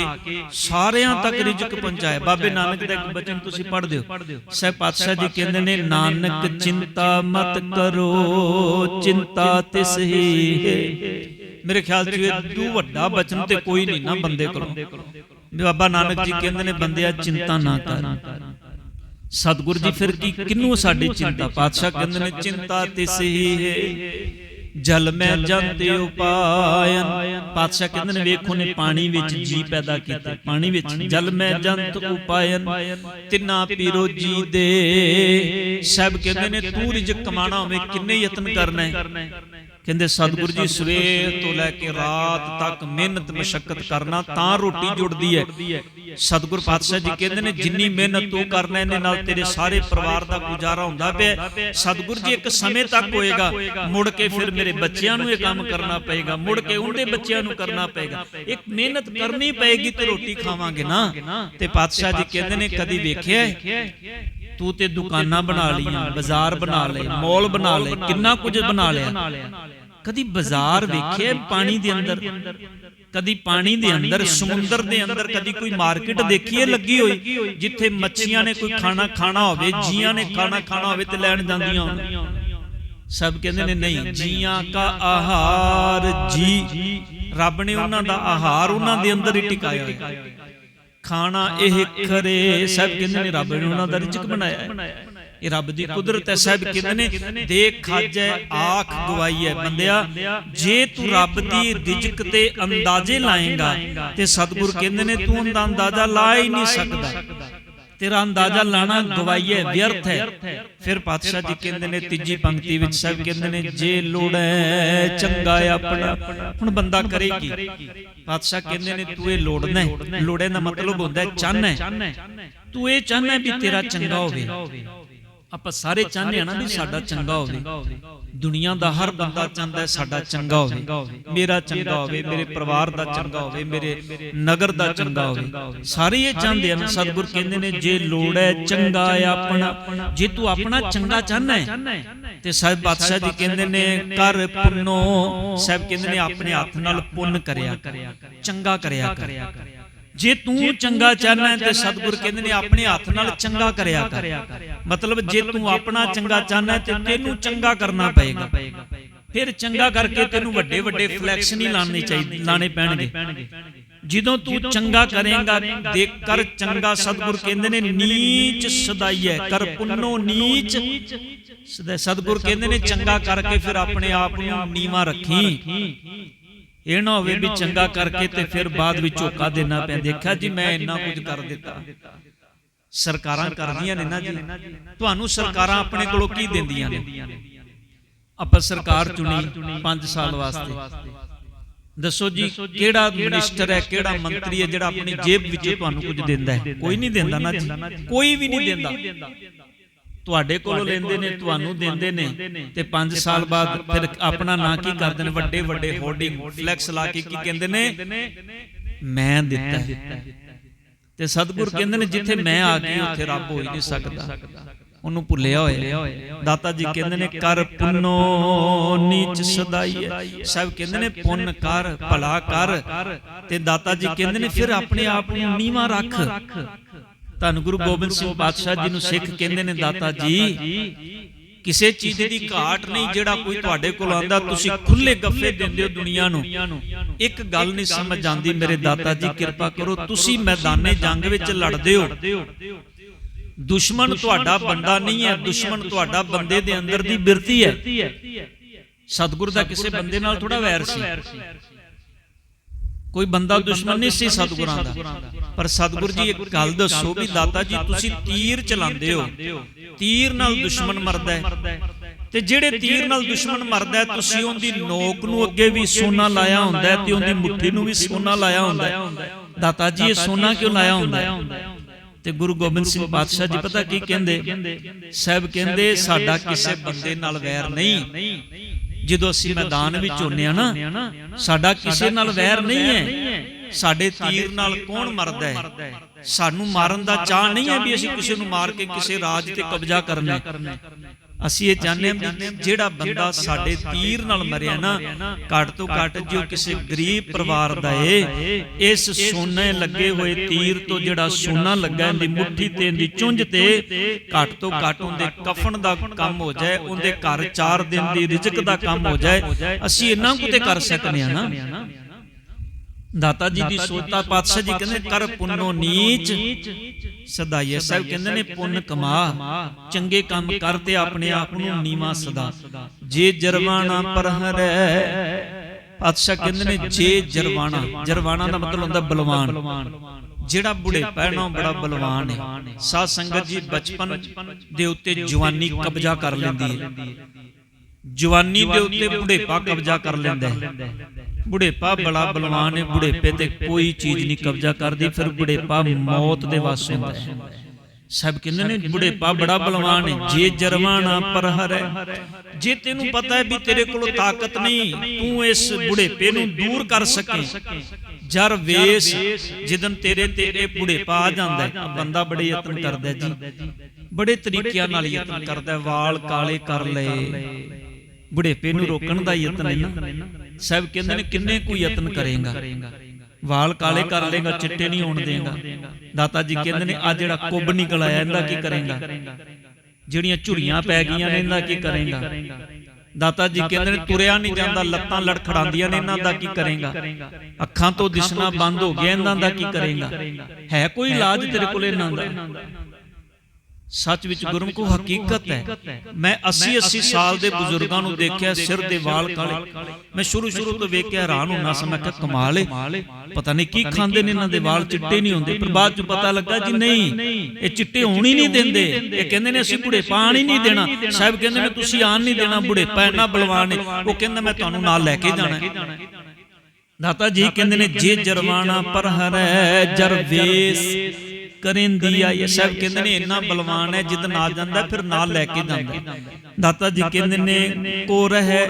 ਸਾਰਿਆਂ ਤੱਕ ਰਿਜ਼ਕ ਪਹੁੰਚਾਇਆ। ਬਾਬੇ ਨਾਨਕ ਦਾ ਇੱਕ ਬਚਨ ਤੁਸੀਂ ਪੜ੍ਹਦੇ ਹੋ। ਸਹਿਬ ਪਾਤਸ਼ਾਹ ਜੀ ਕਹਿੰਦੇ ਨੇ ਨਾਨਕ ਚਿੰਤਾ ਮਤ ਕਰੋ ਚਿੰਤਾ ਤਿਸ ਹੈ ਮੇਰੇ ਖਿਆਲ ਚ ਇਹ ਤੂੰ ਵੱਡਾ ਬਚਨ ਤੇ ਕੋਈ ਨਹੀਂ ਨਾ ਬੰਦੇ ਕੋਲੋਂ। ਬਾਬਾ ਨਾਨਕ ਜੀ ਕਹਿੰਦੇ ਨੇ ਬੰਦਿਆ ਚਿੰਤਾ ਨਾ ਕਰ। ਸਤਿਗੁਰ ਜੀ ਫਿਰ ਕੀ ਕਿੰਨੂੰ ਸਾਡੀ ਚਿੰਤਾ? ਪਾਤਸ਼ਾਹ ਕਹਿੰਦੇ ਨੇ ਚਿੰਤਾ ਤਿਸ ਹੀ। ਹੈ। ਜਲ ਮੈਂ ਜੰਤ ਉਪਾਇਨ। ਪਾਤਸ਼ਾਹ ਕਹਿੰਦੇ ਨੇ ਵੇਖੋ ਨੇ ਪਾਣੀ ਵਿੱਚ ਜੀ ਪੈਦਾ ਕੀਤੇ। ਪਾਣੀ ਵਿੱਚ ਜਲ ਮੈਂ ਜੰਤ ਉਪਾਇਨ। ਤਿੰਨਾ ਪੀਰੋ ਜੀ ਦੇ। ਸਭ ਕਹਿੰਦੇ ਨੇ ਤੂੰ ਰਿਜਕ ਕਮਾਣਾ ਹੋਵੇ ਕਿੰਨੇ ਯਤਨ ਕਰਨਾ। ਹੈ ਕਹਿੰਦੇ ਸਤਿਗੁਰੂ ਜੀ ਸਵੇਰ ਤੋਂ ਲੈ ਕੇ ਰਾਤ ਤੱਕ ਮਿਹਨਤ ਮਸ਼ੱਕਤ ਕਰਨਾ ਤਾਂ ਰੋਟੀ ਜੁੜਦੀ ਹੈ। ਸਤਿਗੁਰ ਪਾਤਸ਼ਾਹ ਜੀ ਕਹਿੰਦੇ ਨੇ ਜਿੰਨੀ ਮਿਹਨਤ ਤੂੰ ਕਰਨਾ ਇਹਦੇ ਨਾਲ ਤੇਰੇ ਸਾਰੇ ਪਰਿਵਾਰ ਦਾ ਗੁਜ਼ਾਰਾ ਹੁੰਦਾ ਪਿਆ ਸਤਿਗੁਰ ਜੀ ਇੱਕ ਸਮੇਂ ਤੱਕ ਹੋਏਗਾ। ਮੁੜ ਕੇ ਫਿਰ ਮੇਰੇ ਬੱਚਿਆਂ ਨੂੰ ਇਹ ਕੰਮ ਕਰਨਾ ਪਏਗਾ। ਮੁੜ ਕੇ ਉਹਦੇ ਬੱਚਿਆਂ ਨੂੰ ਕਰਨਾ ਪਏਗਾ। ਇੱਕ ਮਿਹਨਤ ਕਰਨੀ ਪਏਗੀ ਤੇ ਰੋਟੀ ਖਾਵਾਂਗੇ ਨਾ। ਤੇ ਪਾਤਸ਼ਾਹ ਜੀ ਕਹਿੰਦੇ ਨੇ ਕਦੀ ਵੇਖਿਆ? ਤੂੰ ਤੇ ਦੁਕਾਨਾਂ ਬਣਾ ਲਈਆਂ ਬਾਜ਼ਾਰ ਬਣਾ ਲਏ ਮਾਲ ਬਣਾ ਲਏ ਕਿੰਨਾ ਕੁਝ ਬਣਾ ਲਿਆ? ਕਦੀ ਬਾਜ਼ਾਰ ਵੇਖਿਆ ਪਾਣੀ ਦੇ ਅੰਦਰ? ਕਦੀ ਪਾਣੀ ਦੇ ਅੰਦਰ ਸਮੁੰਦਰ ਦੇ ਅੰਦਰ ਕਦੀ ਕੋਈ ਮਾਰਕੀਟ ਦੇਖੀਏ ਲੱਗੀ ਹੋਈ ਜਿੱਥੇ ਮੱਛੀਆਂ ਨੇ ਕੋਈ ਖਾਣਾ ਖਾਣਾ ਹੋਵੇ ਜੀਆਂ ਨੇ ਖਾਣਾ ਖਾਣਾ ਹੋਵੇ ਤੇ ਲੈਣ ਜਾਂਦੀਆਂ ਹੋਣ। ਸਭ ਕਹਿੰਦੇ ਨੇ ਨਹੀਂ ਜੀਆਂ ਕਾ ਆਹਾਰ ਜੀ ਰੱਬ ਨੇ ਉਹਨਾਂ ਦਾ ਆਹਾਰ ਉਹਨਾਂ ਦੇ ਅੰਦਰ ਹੀ ਟਿਕਾਇਆ ਹੋਇਆ। ਖਾਣਾ ਇਹ ਖਰੇ ਸਭ ਕਹਿੰਦੇ ਨੇ ਰੱਬ ਨੇ ਉਹਨਾਂ ਦਾ ਰਿਜ਼ਕ ਬਣਾਇਆ ਹੈ। ਇਹ ਰੱਬ ਦੀ ਕੁਦਰਤ ਹੈ ਸਭ ਕਹਿੰਦੇ ਨੇ? ਦੇਖ ਖਾਜੈ ਆਖ ਗਵਾਈ ਹੈ ਬੰਦਿਆ। ਜੇ ਤੂੰ ਰੱਬ ਦੀ ਰਿਜ਼ਕ ਤੇ ਅੰਦਾਜ਼ੇ ਲਾਏਗਾ ਤੇ ਸਤਿਗੁਰ ਕਹਿੰਦੇ ਨੇ ਤੂੰ ਉਹਦਾ ਅੰਦਾਜ਼ਾ ਲਾ ਹੀ ਨਹੀਂ ਸਕਦਾ। ਤੇਰਾ ਅੰਦਾਜ਼ਾ ਲਾਣਾ ਗਵਾਈ ਹੈ ਵਿਅਰਥ ਹੈ ਫਿਰ ਪਾਤਸ਼ਾਹ ਜੀ ਕਹਿੰਦੇ ਨੇ ਤੀਜੀ ਪੰਕਤੀ ਵਿੱਚ ਸਭ ਕਹਿੰਦੇ ਨੇ ਜੇ ਲੋੜੈ ਚੰਗਾ ਆਪਣਾ। ਹੁਣ ਬੰਦਾ ਕਰੇ ਕੀ ਪਾਤਸ਼ਾਹ ਕਹਿੰਦੇ ਨੇ ਤੂੰ ਇਹ ਲੋੜਨਾ ਲੋੜੇ ਦਾ ਮਤਲਬ ਹੁੰਦਾ ਹੈ ਚਾਹਨਾ ਹੈ ਤੂੰ ਇਹ ਚਾਹਨਾ ਵੀ ਤੇਰਾ ਚੰਗਾ ਹੋਵੇ ਆਪਾਂ ਸਾਰੇ ਚਾਹੁੰਦੇ ਆ ਨਾ ਵੀ ਸਾਡਾ ਚੰਗਾ ਹੋਵੇ। ਦੁਨੀਆ ਦਾ ਹਰ ਬੰਦਾ ਚਾਹੁੰਦਾ ਹੈ ਸਾਡਾ ਚੰਗਾ ਹੋਵੇ। ਮੇਰਾ ਚੰਗਾ ਹੋਵੇ ਮੇਰੇ ਪਰਿਵਾਰ ਦਾ ਚੰਗਾ ਹੋਵੇ ਮੇਰੇ ਨਗਰ ਦਾ ਚੰਗਾ ਹੋਵੇ। ਸਾਰੇ ਇਹ ਚਾਹੁੰਦੇ ਹਨ ਸਤਿਗੁਰ ਕਹਿੰਦੇ ਨੇ ਜੇ ਲੋੜ ਹੈ ਚੰਗਾ ਆਪਣਾ ਜੇ ਤੂੰ ਆਪਣਾ ਚੰਗਾ ਚਾਹਨਾ ਹੈ ਤੇ ਸਾਹਿਬ ਬਾਦਸ਼ਾਹ ਜੀ ਕਹਿੰਦੇ ਨੇ ਕਰ ਪੁੰਨੋ। ਸਾਹਿਬ ਕਹਿੰਦੇ ਨੇ ਆਪਣੇ ਹੱਥ ਨਾਲ ਪੁੰਨ ਕਰਿਆ ਚੰਗਾ ਕਰਿਆ ਕਰ। ਜੇ ਤੂੰ ਚੰਗਾ ਚਾਹਨਾ ਤੇ ਸਤਿਗੁਰ ਕਹਿੰਦੇ ਨੇ ਆਪਣੇ ਹੱਥ ਨਾਲ ਚੰਗਾ ਕਰਿਆ ਕਰ। ਮਤਲਬ ਜੇ ਤੂੰ ਆਪਣਾ ਚੰਗਾ ਚਾਹਨਾ ਤੇ ਤੈਨੂੰ ਚੰਗਾ ਕਰਨਾ ਪਏਗਾ। ਫਿਰ ਚੰਗਾ ਕਰਕੇ ਤੈਨੂੰ ਵੱਡੇ ਵੱਡੇ ਫਲੈਕਸ ਨਹੀਂ ਲਾਣੇ ਚਾਹੀਦੇ ਲਾਣੇ ਪੈਣਗੇ। ਜਦੋਂ ਤੂੰ ਚੰਗਾ ਕਰੇਗਾ ਦੇਖ ਕਰ ਚੰਗਾ ਸਤਿਗੁਰ ਕਹਿੰਦੇ ਨੇ ਨੀਚ ਸਦਾਈ ਹੈ ਕਰ ਪੁੰਨੋ ਨੀਚ। ਸਦਾ- ਸਤਿਗੁਰ ਕਹਿੰਦੇ ਨੇ ਚੰਗਾ ਕਰਕੇ ਫਿਰ ਆਪਣੇ ਆਪ ਨੂੰ ਨੀਵਾ ਰੱਖੀ। ਇਹ ਨਾ ਹੋਵੇ ਵੀ ਚੰਗਾ ਕਰਕੇ ਤੇ ਫਿਰ ਬਾਅਦ ਵਿੱਚ ਝੋਕਾ ਦੇਣਾ ਪਿਆ। ਦੇਖਿਆ ਜੀ ਮੈਂ ਇੰਨਾ ਕੁਝ ਕਰ ਦਿੱਤਾ। ਸਰਕਾਰਾਂ ਕਰਦੀਆਂ ਨੇ ਨਾ ਜੀ। ਤੁਹਾਨੂੰ ਸਰਕਾਰਾਂ ਆਪਣੇ ਕੋਲੋਂ ਕੀ ਦਿੰਦੀਆਂ ਨੇ? ਆਪਾਂ ਸਰਕਾਰ ਚੁਣੀ 5 ਸਾਲ ਵਾਸਤੇ। ਦੱਸੋ ਜੀ ਕਿਹੜਾ ਮਿਨਿਸਟਰ ਹੈ ਕਿਹੜਾ ਮੰਤਰੀ ਹੈ ਜਿਹੜਾ ਆਪਣੀ ਜੇਬ ਵਿੱਚੋਂ ਤੁਹਾਨੂੰ ਕੁਝ ਦਿੰਦਾ ਹੈ? ਕੋਈ ਨਹੀਂ ਦਿੰਦਾ ਨਾ ਜੀ। ਕੋਈ ਵੀ ਨਹੀਂ ਦਿੰਦਾ। ਤੁਹਾਡੇ ਕੋਲੋਂ ਲੈਂਦੇ ਨੇ ਤੁਹਾਨੂੰ ਦਿੰਦੇ ਨੇ। ਤੇ 5 ਸਾਲ ਬਾਅਦ ਫਿਰ ਆਪਣਾ ਨਾਂ ਕੀ ਕਰਦੇ ਨੇ ਵੱਡੇ ਵੱਡੇ ਹੋਰਡਿੰਗ ਫਲੈਕਸ ਲਾ ਕੇ ਕੀ ਕਹਿੰਦੇ ਨੇ? ਮੈਂ ਦਿੱਤਾ। ਤੇ ਸਤਿਗੁਰ ਕਹਿੰਦੇ ਨੇ ਜਿੱਥੇ ਮੈਂ ਆ ਗਈ ਉੱਥੇ ਰੱਬ ਹੋ ਹੀ ਨਹੀਂ ਸਕਦਾ। ਉਹਨੂੰ ਭੁੱਲਿਆ ਹੋਇਆ। ਦਾਤਾ ਜੀ ਕਹਿੰਦੇ ਨੇ ਕਰ ਪੁੰਨੋ ਨੀਚ ਸਦਾਈ ਹੈ। ਸਭ ਕਹਿੰਦੇ ਨੇ ਪੁੰਨ ਕਰ ਭਲਾ ਕਰ ਤੇ ਦਾਤਾ ਜੀ ਕਹਿੰਦੇ ਨੇ ਫਿਰ ਆਪਣੇ ਆਪ ਨੂੰ ਨੀਵਾ ਰੱਖ। ਧੰਨ ਗੁਰੂ ਗੋਬਿੰਦ ਸਿੰਘ ਪਾਤਸ਼ਾਹ ਜੀ ਨੂੰ ਸਿੱਖ ਕਹਿੰਦੇ ਨੇ ਦਾਤਾ ਜੀ ਕਿਸੇ ਚੀਜ਼ ਦੀ ਘਾਟ ਨਹੀਂ ਜਿਹੜਾ ਕੋਈ ਤੁਹਾਡੇ ਕੋਲ ਆਂਦਾ ਤੁਸੀਂ ਖੁੱਲੇ ਗੱਫੇ ਦਿੰਦੇ ਹੋ ਦੁਨੀਆ ਨੂੰ। ਇੱਕ ਗੱਲ ਨਹੀਂ ਸਮਝ ਆਂਦੀ ਮੇਰੇ ਦਾਤਾ ਜੀ ਕਿਰਪਾ ਕਰੋ ਤੁਸੀਂ ਮੈਦਾਨੇ ਜੰਗ ਵਿੱਚ ਲੜਦੇ ਹੋ। ਦੁਸ਼ਮਣ ਤੁਹਾਡਾ ਬੰਦਾ ਨਹੀਂ ਹੈ ਦੁਸ਼ਮਣ ਤੁਹਾਡਾ ਬੰਦੇ ਦੇ ਅੰਦਰ ਦੀ ਬਿਰਤੀ ਹੈ। ਸਤਿਗੁਰ ਦਾ ਕਿਸੇ ਬੰਦੇ ਨਾਲ ਥੋੜਾ ਵੈਰ ਸੀ। ਕੋਈ ਬੰਦਾ ਦੁਸ਼ਮਣ ਨਹੀਂ ਸੀ ਸਤਿਗੁਰਾਂ ਦਾ। ਪਰ ਸਤਿਗੁਰ ਜੀ ਇੱਕ ਗੱਲ ਦੱਸੋ ਵੀ ਦਾਤਾ ਜੀ ਤੁਸੀਂ ਤੀਰ ਚਲਾਉਂਦੇ ਹੋ। ਤੀਰ ਨਾਲ ਦੁਸ਼ਮਣ ਮਰਦਾ ਹੈ। ਤੇ ਜਿਹੜੇ ਤੀਰ ਨਾਲ ਦੁਸ਼ਮਣ ਮਰਦਾ ਤੁਸੀਂ ਉਹਦੀ ਨੋਕ ਨੂੰ ਅੱਗੇ ਵੀ ਸੋਨਾ ਲਾਇਆ ਹੁੰਦਾ ਤੇ ਉਹਦੀ ਮੁੱਠੀ ਨੂੰ ਵੀ ਸੋਨਾ ਲਾਇਆ ਹੁੰਦਾ ਦਾਤਾ ਜੀ ਇਹ ਸੋਨਾ ਕਿਉਂ ਲਾਇਆ ਹੁੰਦਾ ਤੇ ਗੁਰੂ ਗੋਬਿੰਦ ਸਿੰਘ ਪਾਤਸ਼ਾਹ ਜੀ ਪਤਾ ਕੀ ਕਹਿੰਦੇ? ਸਾਹਿਬ ਕਹਿੰਦੇ ਸਾਡਾ ਕਿਸੇ ਬੰਦੇ ਨਾਲ ਵੈਰ ਨਹੀਂ। ਜਦੋਂ ਅਸੀਂ ਮੈਦਾਨ ਵਿੱਚ ਹੁੰਨੇ ਆ ਨਾ ਸਾਡਾ ਕਿਸੇ ਨਾਲ ਵੈਰ ਨਹੀਂ ਹੈ। ਸਾਡੇ ਤੀਰ ਨਾਲ ਕੌਣ ਮਰਦਾ ਹੈ? ਸਾਨੂੰ ਮਾਰਨ ਦਾ ਚਾਹ ਨਹੀਂ ਹੈ ਵੀ ਅਸੀਂ ਕਿਸੇ ਨੂੰ ਮਾਰ ਕੇ ਕਿਸੇ ਰਾਜ ਤੇ ਕਬਜ਼ਾ ਕਰਨਾ ਅਸੀਂ ਇਹ ਜਾਣਦੇ ਹਾਂ ਵੀ ਜਿਹੜਾ ਬੰਦਾ ਸਾਡੇ ਤੀਰ ਨਾਲ ਮਰਿਆ ਨਾ ਘੱਟ ਤੋਂ ਘੱਟ ਜੋ ਕਿਸੇ ਗਰੀਬ ਪਰਿਵਾਰ ਦਾ ਏ ਇਸ ਸੋਨੇ ਲੱਗੇ ਹੋਏ ਤੀਰ ਤੋਂ ਜਿਹੜਾ ਸੋਨਾ ਲੱਗਾ ਇਹਦੀ ਮੁੱਠੀ ਤੇ ਇਹਦੀ ਚੁੰਝ ਤੇ ਘੱਟ ਤੋਂ ਘੱਟ ਉਹਦੇ ਕਫਨ ਦਾ ਕੰਮ ਹੋ ਜਾਏ ਉਹਦੇ ਘਰ 4 ਦਿਨ ਦੀ ਰਿਜ਼ਕ ਦਾ ਕੰਮ ਹੋ ਜਾਏ ਅਸੀਂ ਇੰਨਾ ਕੁ ਤੇ ਕਰ ਸਕਨੇ ਆ ਨਾ। ਦਾਤਾ ਜੀ ਦੀ ਸੋਤਾ ਪਾਤਸ਼ਾਹ ਜੀ ਕਹਿੰਦੇ ਕਰ ਪੁੰਨੋ ਨੀਚ। ਸਦਾਈਏ ਸਾਹਿਬ ਕਹਿੰਦੇ ਨੇ ਪੁੰਨ ਕਮਾ ਚੰਗੇ ਕੰਮ ਕਰ ਤੇ ਆਪਣੇ ਆਪ ਨੂੰ ਨੀਵਾ ਸਦਾ। ਜੇ ਜਰਵਾਣਾ ਪਰਹਰੈ ਪਾਤਸ਼ਾਹ ਕਹਿੰਦੇ ਨੇ ਜੇ ਜਰਵਾਣਾ ਜਰਵਾਣਾ ਦਾ ਮਤਲਬ ਹੁੰਦਾ ਬਲਵਾਨ। ਜਿਹੜਾ ਬੁੜੇ ਪਹਿਣਾ ਬੜਾ ਬਲਵਾਨ ਹੈ ਸਾਧ ਸੰਗਤ ਜੀ ਬਚਪਨ ਦੇ ਉੱਤੇ ਜਵਾਨੀ ਕਬਜ਼ਾ ਕਰ ਲੈਂਦੀ ਹੈ ਜਵਾਨੀ ਦੇ ਉੱਤੇ ਬੁਢੇਪਾ ਕਬਜ਼ਾ ਕਰ ਲੈਂਦਾ ਹੈ ਬੁਢੇਪਾ ਬੜਾ ਬਲਵਾਨ ਹੈ ਬੁਢੇਪੇ ਤੇ ਕੋਈ ਚੀਜ਼ ਨਹੀਂ ਕਬਜ਼ਾ ਕਰਦੀ ਫਿਰ ਬੁਢੇਪਾ ਮੌਤ ਦੇ ਵਾਸ ਹੁੰਦਾ ਹੈ। ਸਭ ਕਹਿੰਦੇ ਨੇ ਬੁਢੇਪਾ ਬੜਾ ਬਲਵਾਨ ਹੈ ਜੇ ਜਰਵਾਣਾ ਪਰਹਰ ਹੈ ਜੇ ਤੈਨੂੰ ਪਤਾ ਹੈ ਵੀ ਤੇਰੇ ਕੋਲ ਤਾਕਤ ਨਹੀਂ ਤੂੰ ਇਸ ਬੁਢੇਪੇ ਨੂੰ ਦੂਰ ਕਰ ਸਕੇ। ਜਰ ਵੇਸ ਜਿਦਨ ਤੇਰੇ ਤੇਰੇ ਬੁਢੇਪਾ ਆ ਜਾਂਦਾ ਹੈ ਬੰਦਾ ਬੜੇ ਯਤਨ ਕਰਦਾ ਜੀ। ਬੜੇ ਤਰੀਕਿਆਂ ਨਾਲ ਯਤਨ ਕਰਦਾ ਵਾਲ ਕਾਲੇ ਕਰ ਲਏ। ਬੁਢੇਪੇ ਨੂੰ ਰੋਕਣ ਦਾ ਯਤਨ ਹੈ ਨਾ। ਸਭ ਕਹਿੰਦੇ ਨੇ ਕਿੰਨੇ ਕੁ ਯਤਨ ਕਰੇਗਾ। ਵਾਲ ਕਾਲੇ ਕਰ ਲੇਗਾ ਚਿੱਟੇ ਨਹੀਂ ਹੋਣ ਦੇਗਾ ਦਾਤਾ ਜੀ ਕਹਿੰਦੇ ਨੇ ਆ ਜਿਹੜਾ ਕੁੱਬ ਨਿਕਲ ਆਇਆ ਇਹਦਾ ਕੀ ਕਰੇਗਾ? ਜਿਹੜੀਆਂ ਝੁਰੀਆਂ ਪੈ ਗਈਆਂ ਨੇ ਇਹਦਾ ਕੀ ਕਰੇਗਾ? ਦਾਤਾ ਜੀ ਕਹਿੰਦੇ ਨੇ ਤੁਰਿਆ ਨਹੀਂ ਜਾਂਦਾ ਲੱਤਾਂ ਲੜਖੜਾਉਂਦੀਆਂ ਨੇ ਇਹਨਾਂ ਦਾ ਕੀ ਕਰੇਗਾ? ਅੱਖਾਂ ਤੋਂ ਦਿਸਣਾ ਬੰਦ ਹੋ ਗਿਆ ਇਹਨਾਂ ਦਾ ਕੀ ਕਰੇਗਾ? ਹੈ ਕੋਈ ਇਲਾਜ ਤੇਰੇ ਕੋਲ ਇਹਨਾਂ ਦਾ? ਸੱਚ ਵਿੱਚ ਗੁਰਮੁਖੋ ਹਕੀਕਤ ਹੈ। ਮੈਂ 80 80 ਸਾਲ ਦੇ ਬਜ਼ੁਰਗਾਂ ਨੂੰ ਦੇਖਿਆ ਸਿਰ ਦੇ ਵਾਲ ਕਾਲੇ। ਮੈਂ ਸ਼ੁਰੂ ਸ਼ੁਰੂ ਤੋਂ ਵੇਖ ਕੇ ਹੈਰਾਨ ਹੁੰਦਾ ਸੀ ਮੈਂ ਕਿਹਾ ਕਮਾਲ ਹੈ ਪਤਾ ਨਹੀਂ ਕੀ ਖਾਂਦੇ ਨੇ ਇਹਨਾਂ ਦੇ ਵਾਲ ਚਿੱਟੇ ਨਹੀਂ ਹੁੰਦੇ। ਪਰ ਬਾਅਦ ਚ ਪਤਾ ਲੱਗਾ ਜੀ ਨਹੀਂ ਇਹ ਚਿੱਟੇ ਹੋਣ ਹੀ ਨਹੀਂ ਦਿੰਦੇ। ਇਹ ਕਹਿੰਦੇ ਨੇ ਅਸੀਂ ਬੁੜੇ ਪਾਣ ਹੀ ਨਹੀਂ ਦੇਣਾ। ਸਾਹਿਬ ਕਹਿੰਦੇ ਨੇ ਤੁਸੀਂ ਆਣ ਨਹੀਂ ਦੇਣਾ ਬੁੜੇ ਇੰਨਾ ਬਲਵਾਨ ਨੇ ਉਹ ਕਹਿੰਦਾ ਮੈਂ ਤੁਹਾਨੂੰ ਨਾਲ ਲੈ ਕੇ ਜਾਣਾ। ਦਾਤਾ ਜੀ ਕਹਿੰਦੇ ਨੇ ਜੇ ਜਰਵਾਣਾ ਪਰ ਹਰੈ ਜਰਵੇਸ ਕਰਿੰਦੀ ਆ ਇਹ ਸਭ ਕਹਿੰਦੇ ਨੇ ਇੰਨਾ ਬਲਵਾਨ ਹੈ ਜਿੱਦ ਨਾਲ ਜਾਂਦਾ ਫਿਰ ਨਾਲ ਲੈ ਕੇ ਜਾਂਦਾ। ਦਾਤਾ ਜੀ ਕਹਿੰਦੇ ਨੇ ਕੋ ਰਹਿ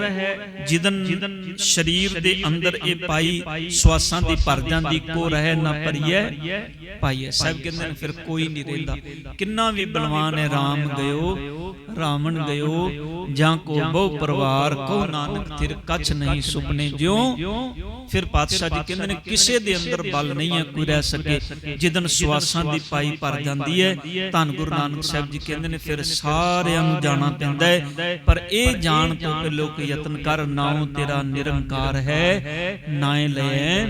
ਜਿਦਨ ਸਰੀਰ ਦੇ ਅੰਦਰ ਇਹ ਪਾਈ ਸਵਾਸਾਂ ਦੀ ਭਰ ਜਾਂਦੀ ਕੋ ਰਹਿ ਨਾ ਭਰੀਐ ਪਾਈਐ ਸਭ ਕਹਿੰਦੇ ਨੇ ਫਿਰ ਕੋਈ ਨਹੀਂ ਰਹਿੰਦਾ। ਕਿੰਨਾ ਵੀ ਬਲਵਾਨ ਹੈ RAM ਗਇਓ ਰਾਵਣ ਗਇਓ ਜਾਂ ਕੋ ਬਹੁ ਪਰਿਵਾਰ ਕੋ ਨਾਨਕ ਥਿਰ ਕੱਛ ਨਹੀਂ ਸੁਪਨੇ ਜਿਉ। ਫਿਰ ਪਾਤਸ਼ਾਹ ਜੀ ਕਹਿੰਦੇ ਨੇ ਕਿਸੇ ਦੇ ਅੰਦਰ ਬਲ ਨਹੀਂ ਹੈ ਕੋਈ ਰਹਿ ਸਕੇ। ਜਿਦਨ ਸਵਾਸਾਂ ਦੀ ਪਾਈ ਭਰ ਜਾਂਦੀ ਹੈ। ਧੰਨ ਗੁਰੂ ਨਾਨਕ ਸਾਹਿਬ ਜੀ ਕਹਿੰਦੇ ਨੇ, ਫਿਰ ਸਾਰਿਆਂ ਨੂੰ ਜਾਣਾ ਪੈਂਦਾ ਹੈ। ਪਰ ਇਹ ਜਾਣ ਤੋਂ ਪਹਿਲਾਂ ਕੋਈ ਯਤਨ ਕਰ, ਨਾਉ ਤੇਰਾ ਨਿਰੰਕਾਰ ਹੈ ਨਾਏ ਲੈ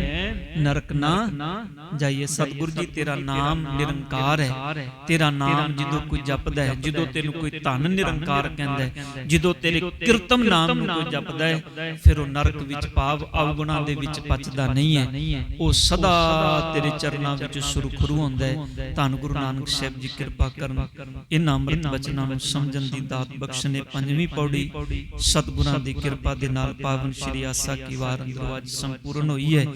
ਨਰਕ ਨਾ ਜਾਈਏ। ਸਤਿਗੁਰੂ ਜੀ, ਤੇਰਾ ਨਾਮ ਨਿਰੰਕਾਰ ਹੈ। ਤੇਰਾ ਨਾਮ ਜਦੋਂ ਕੋਈ ਜਪਦਾ ਹੈ, ਜਦੋਂ ਤੈਨੂੰ ਕੋਈ ਧੰਨ ਨਿਰੰਕਾਰ ਕਹਿੰਦਾ ਹੈ, ਜਦੋਂ ਤੇਰੇ ਕੀਰਤਮ ਨਾਮ ਨੂੰ ਕੋਈ ਜਪਦਾ ਹੈ, ਫਿਰ ਉਹ ਨਰਕ ਵਿੱਚ ਪਾਵ ਅਵਗੁਣਾ ਦੇ ਵਿੱਚ ਪਚਦਾ ਨਹੀਂ ਹੈ। ਉਹ ਸਦਾ ਤੇਰੇ ਚਰਨਾਂ ਵਿੱਚ ਸੁਰਖਰੂ ਹੁੰਦਾ ਹੈ। ਧੰਨ ਗੁਰੂ ਨਾਨਕ ਸਾਹਿਬ ਜੀ ਕਿਰਪਾ ਕਰਨ। ਇਹਨਾਂ ਅੰਮ੍ਰਿਤ ਬਚਨਾਂ ਨੂੰ ਸਮਝਣ ਦੀ ਦਾਤ ਬਖਸ਼ਣੇ ਪੰਜਵੀਂ ਪੌੜੀ। ਸਤਿਗੁਰਾਂ ਦੀ ਕਿਰਪਾ ਦੇ ਨਾਲ ਪਾਵਨ ਸ਼੍ਰੀ ਆਸਾ ਕੀ ਵਾਰ ਅੰਦਰੋਂ ਅੱਜ ਸੰਪੂਰਨ ਹੋਈ ਹੈ।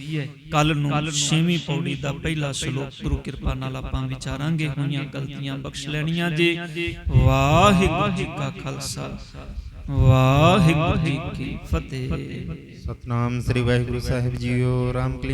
ਕੱਲ ਨੂੰ ਛੇਵੀਂ ਪੌੜੀ ਦਾ ਪਹਿਲਾ ਸ਼ਲੋਕ ਗੁਰੂ ਕਿਰਪਾ ਨਾਲ ਆਪਾਂ ਵਿਚਾਰਾਂਗੇ। ਹੋਈਆਂ ਗਲਤੀਆਂ ਬਖਸ਼ ਲੈਣੀਆਂ ਜੀ। ਵਾਹਿਗੁਰੂ ਜੀ ਕਾ ਖਾਲਸਾ। ਵਾਹਿਗੁਰੂ ਜੀ ਕੀ ਫਤਿਹ। ਸਤਨਾਮ ਸ੍ਰੀ ਵਾਹਿਗੁਰੂ ਸਾਹਿਬ ਜੀਓ। ਰਾਮ ਕਲੀ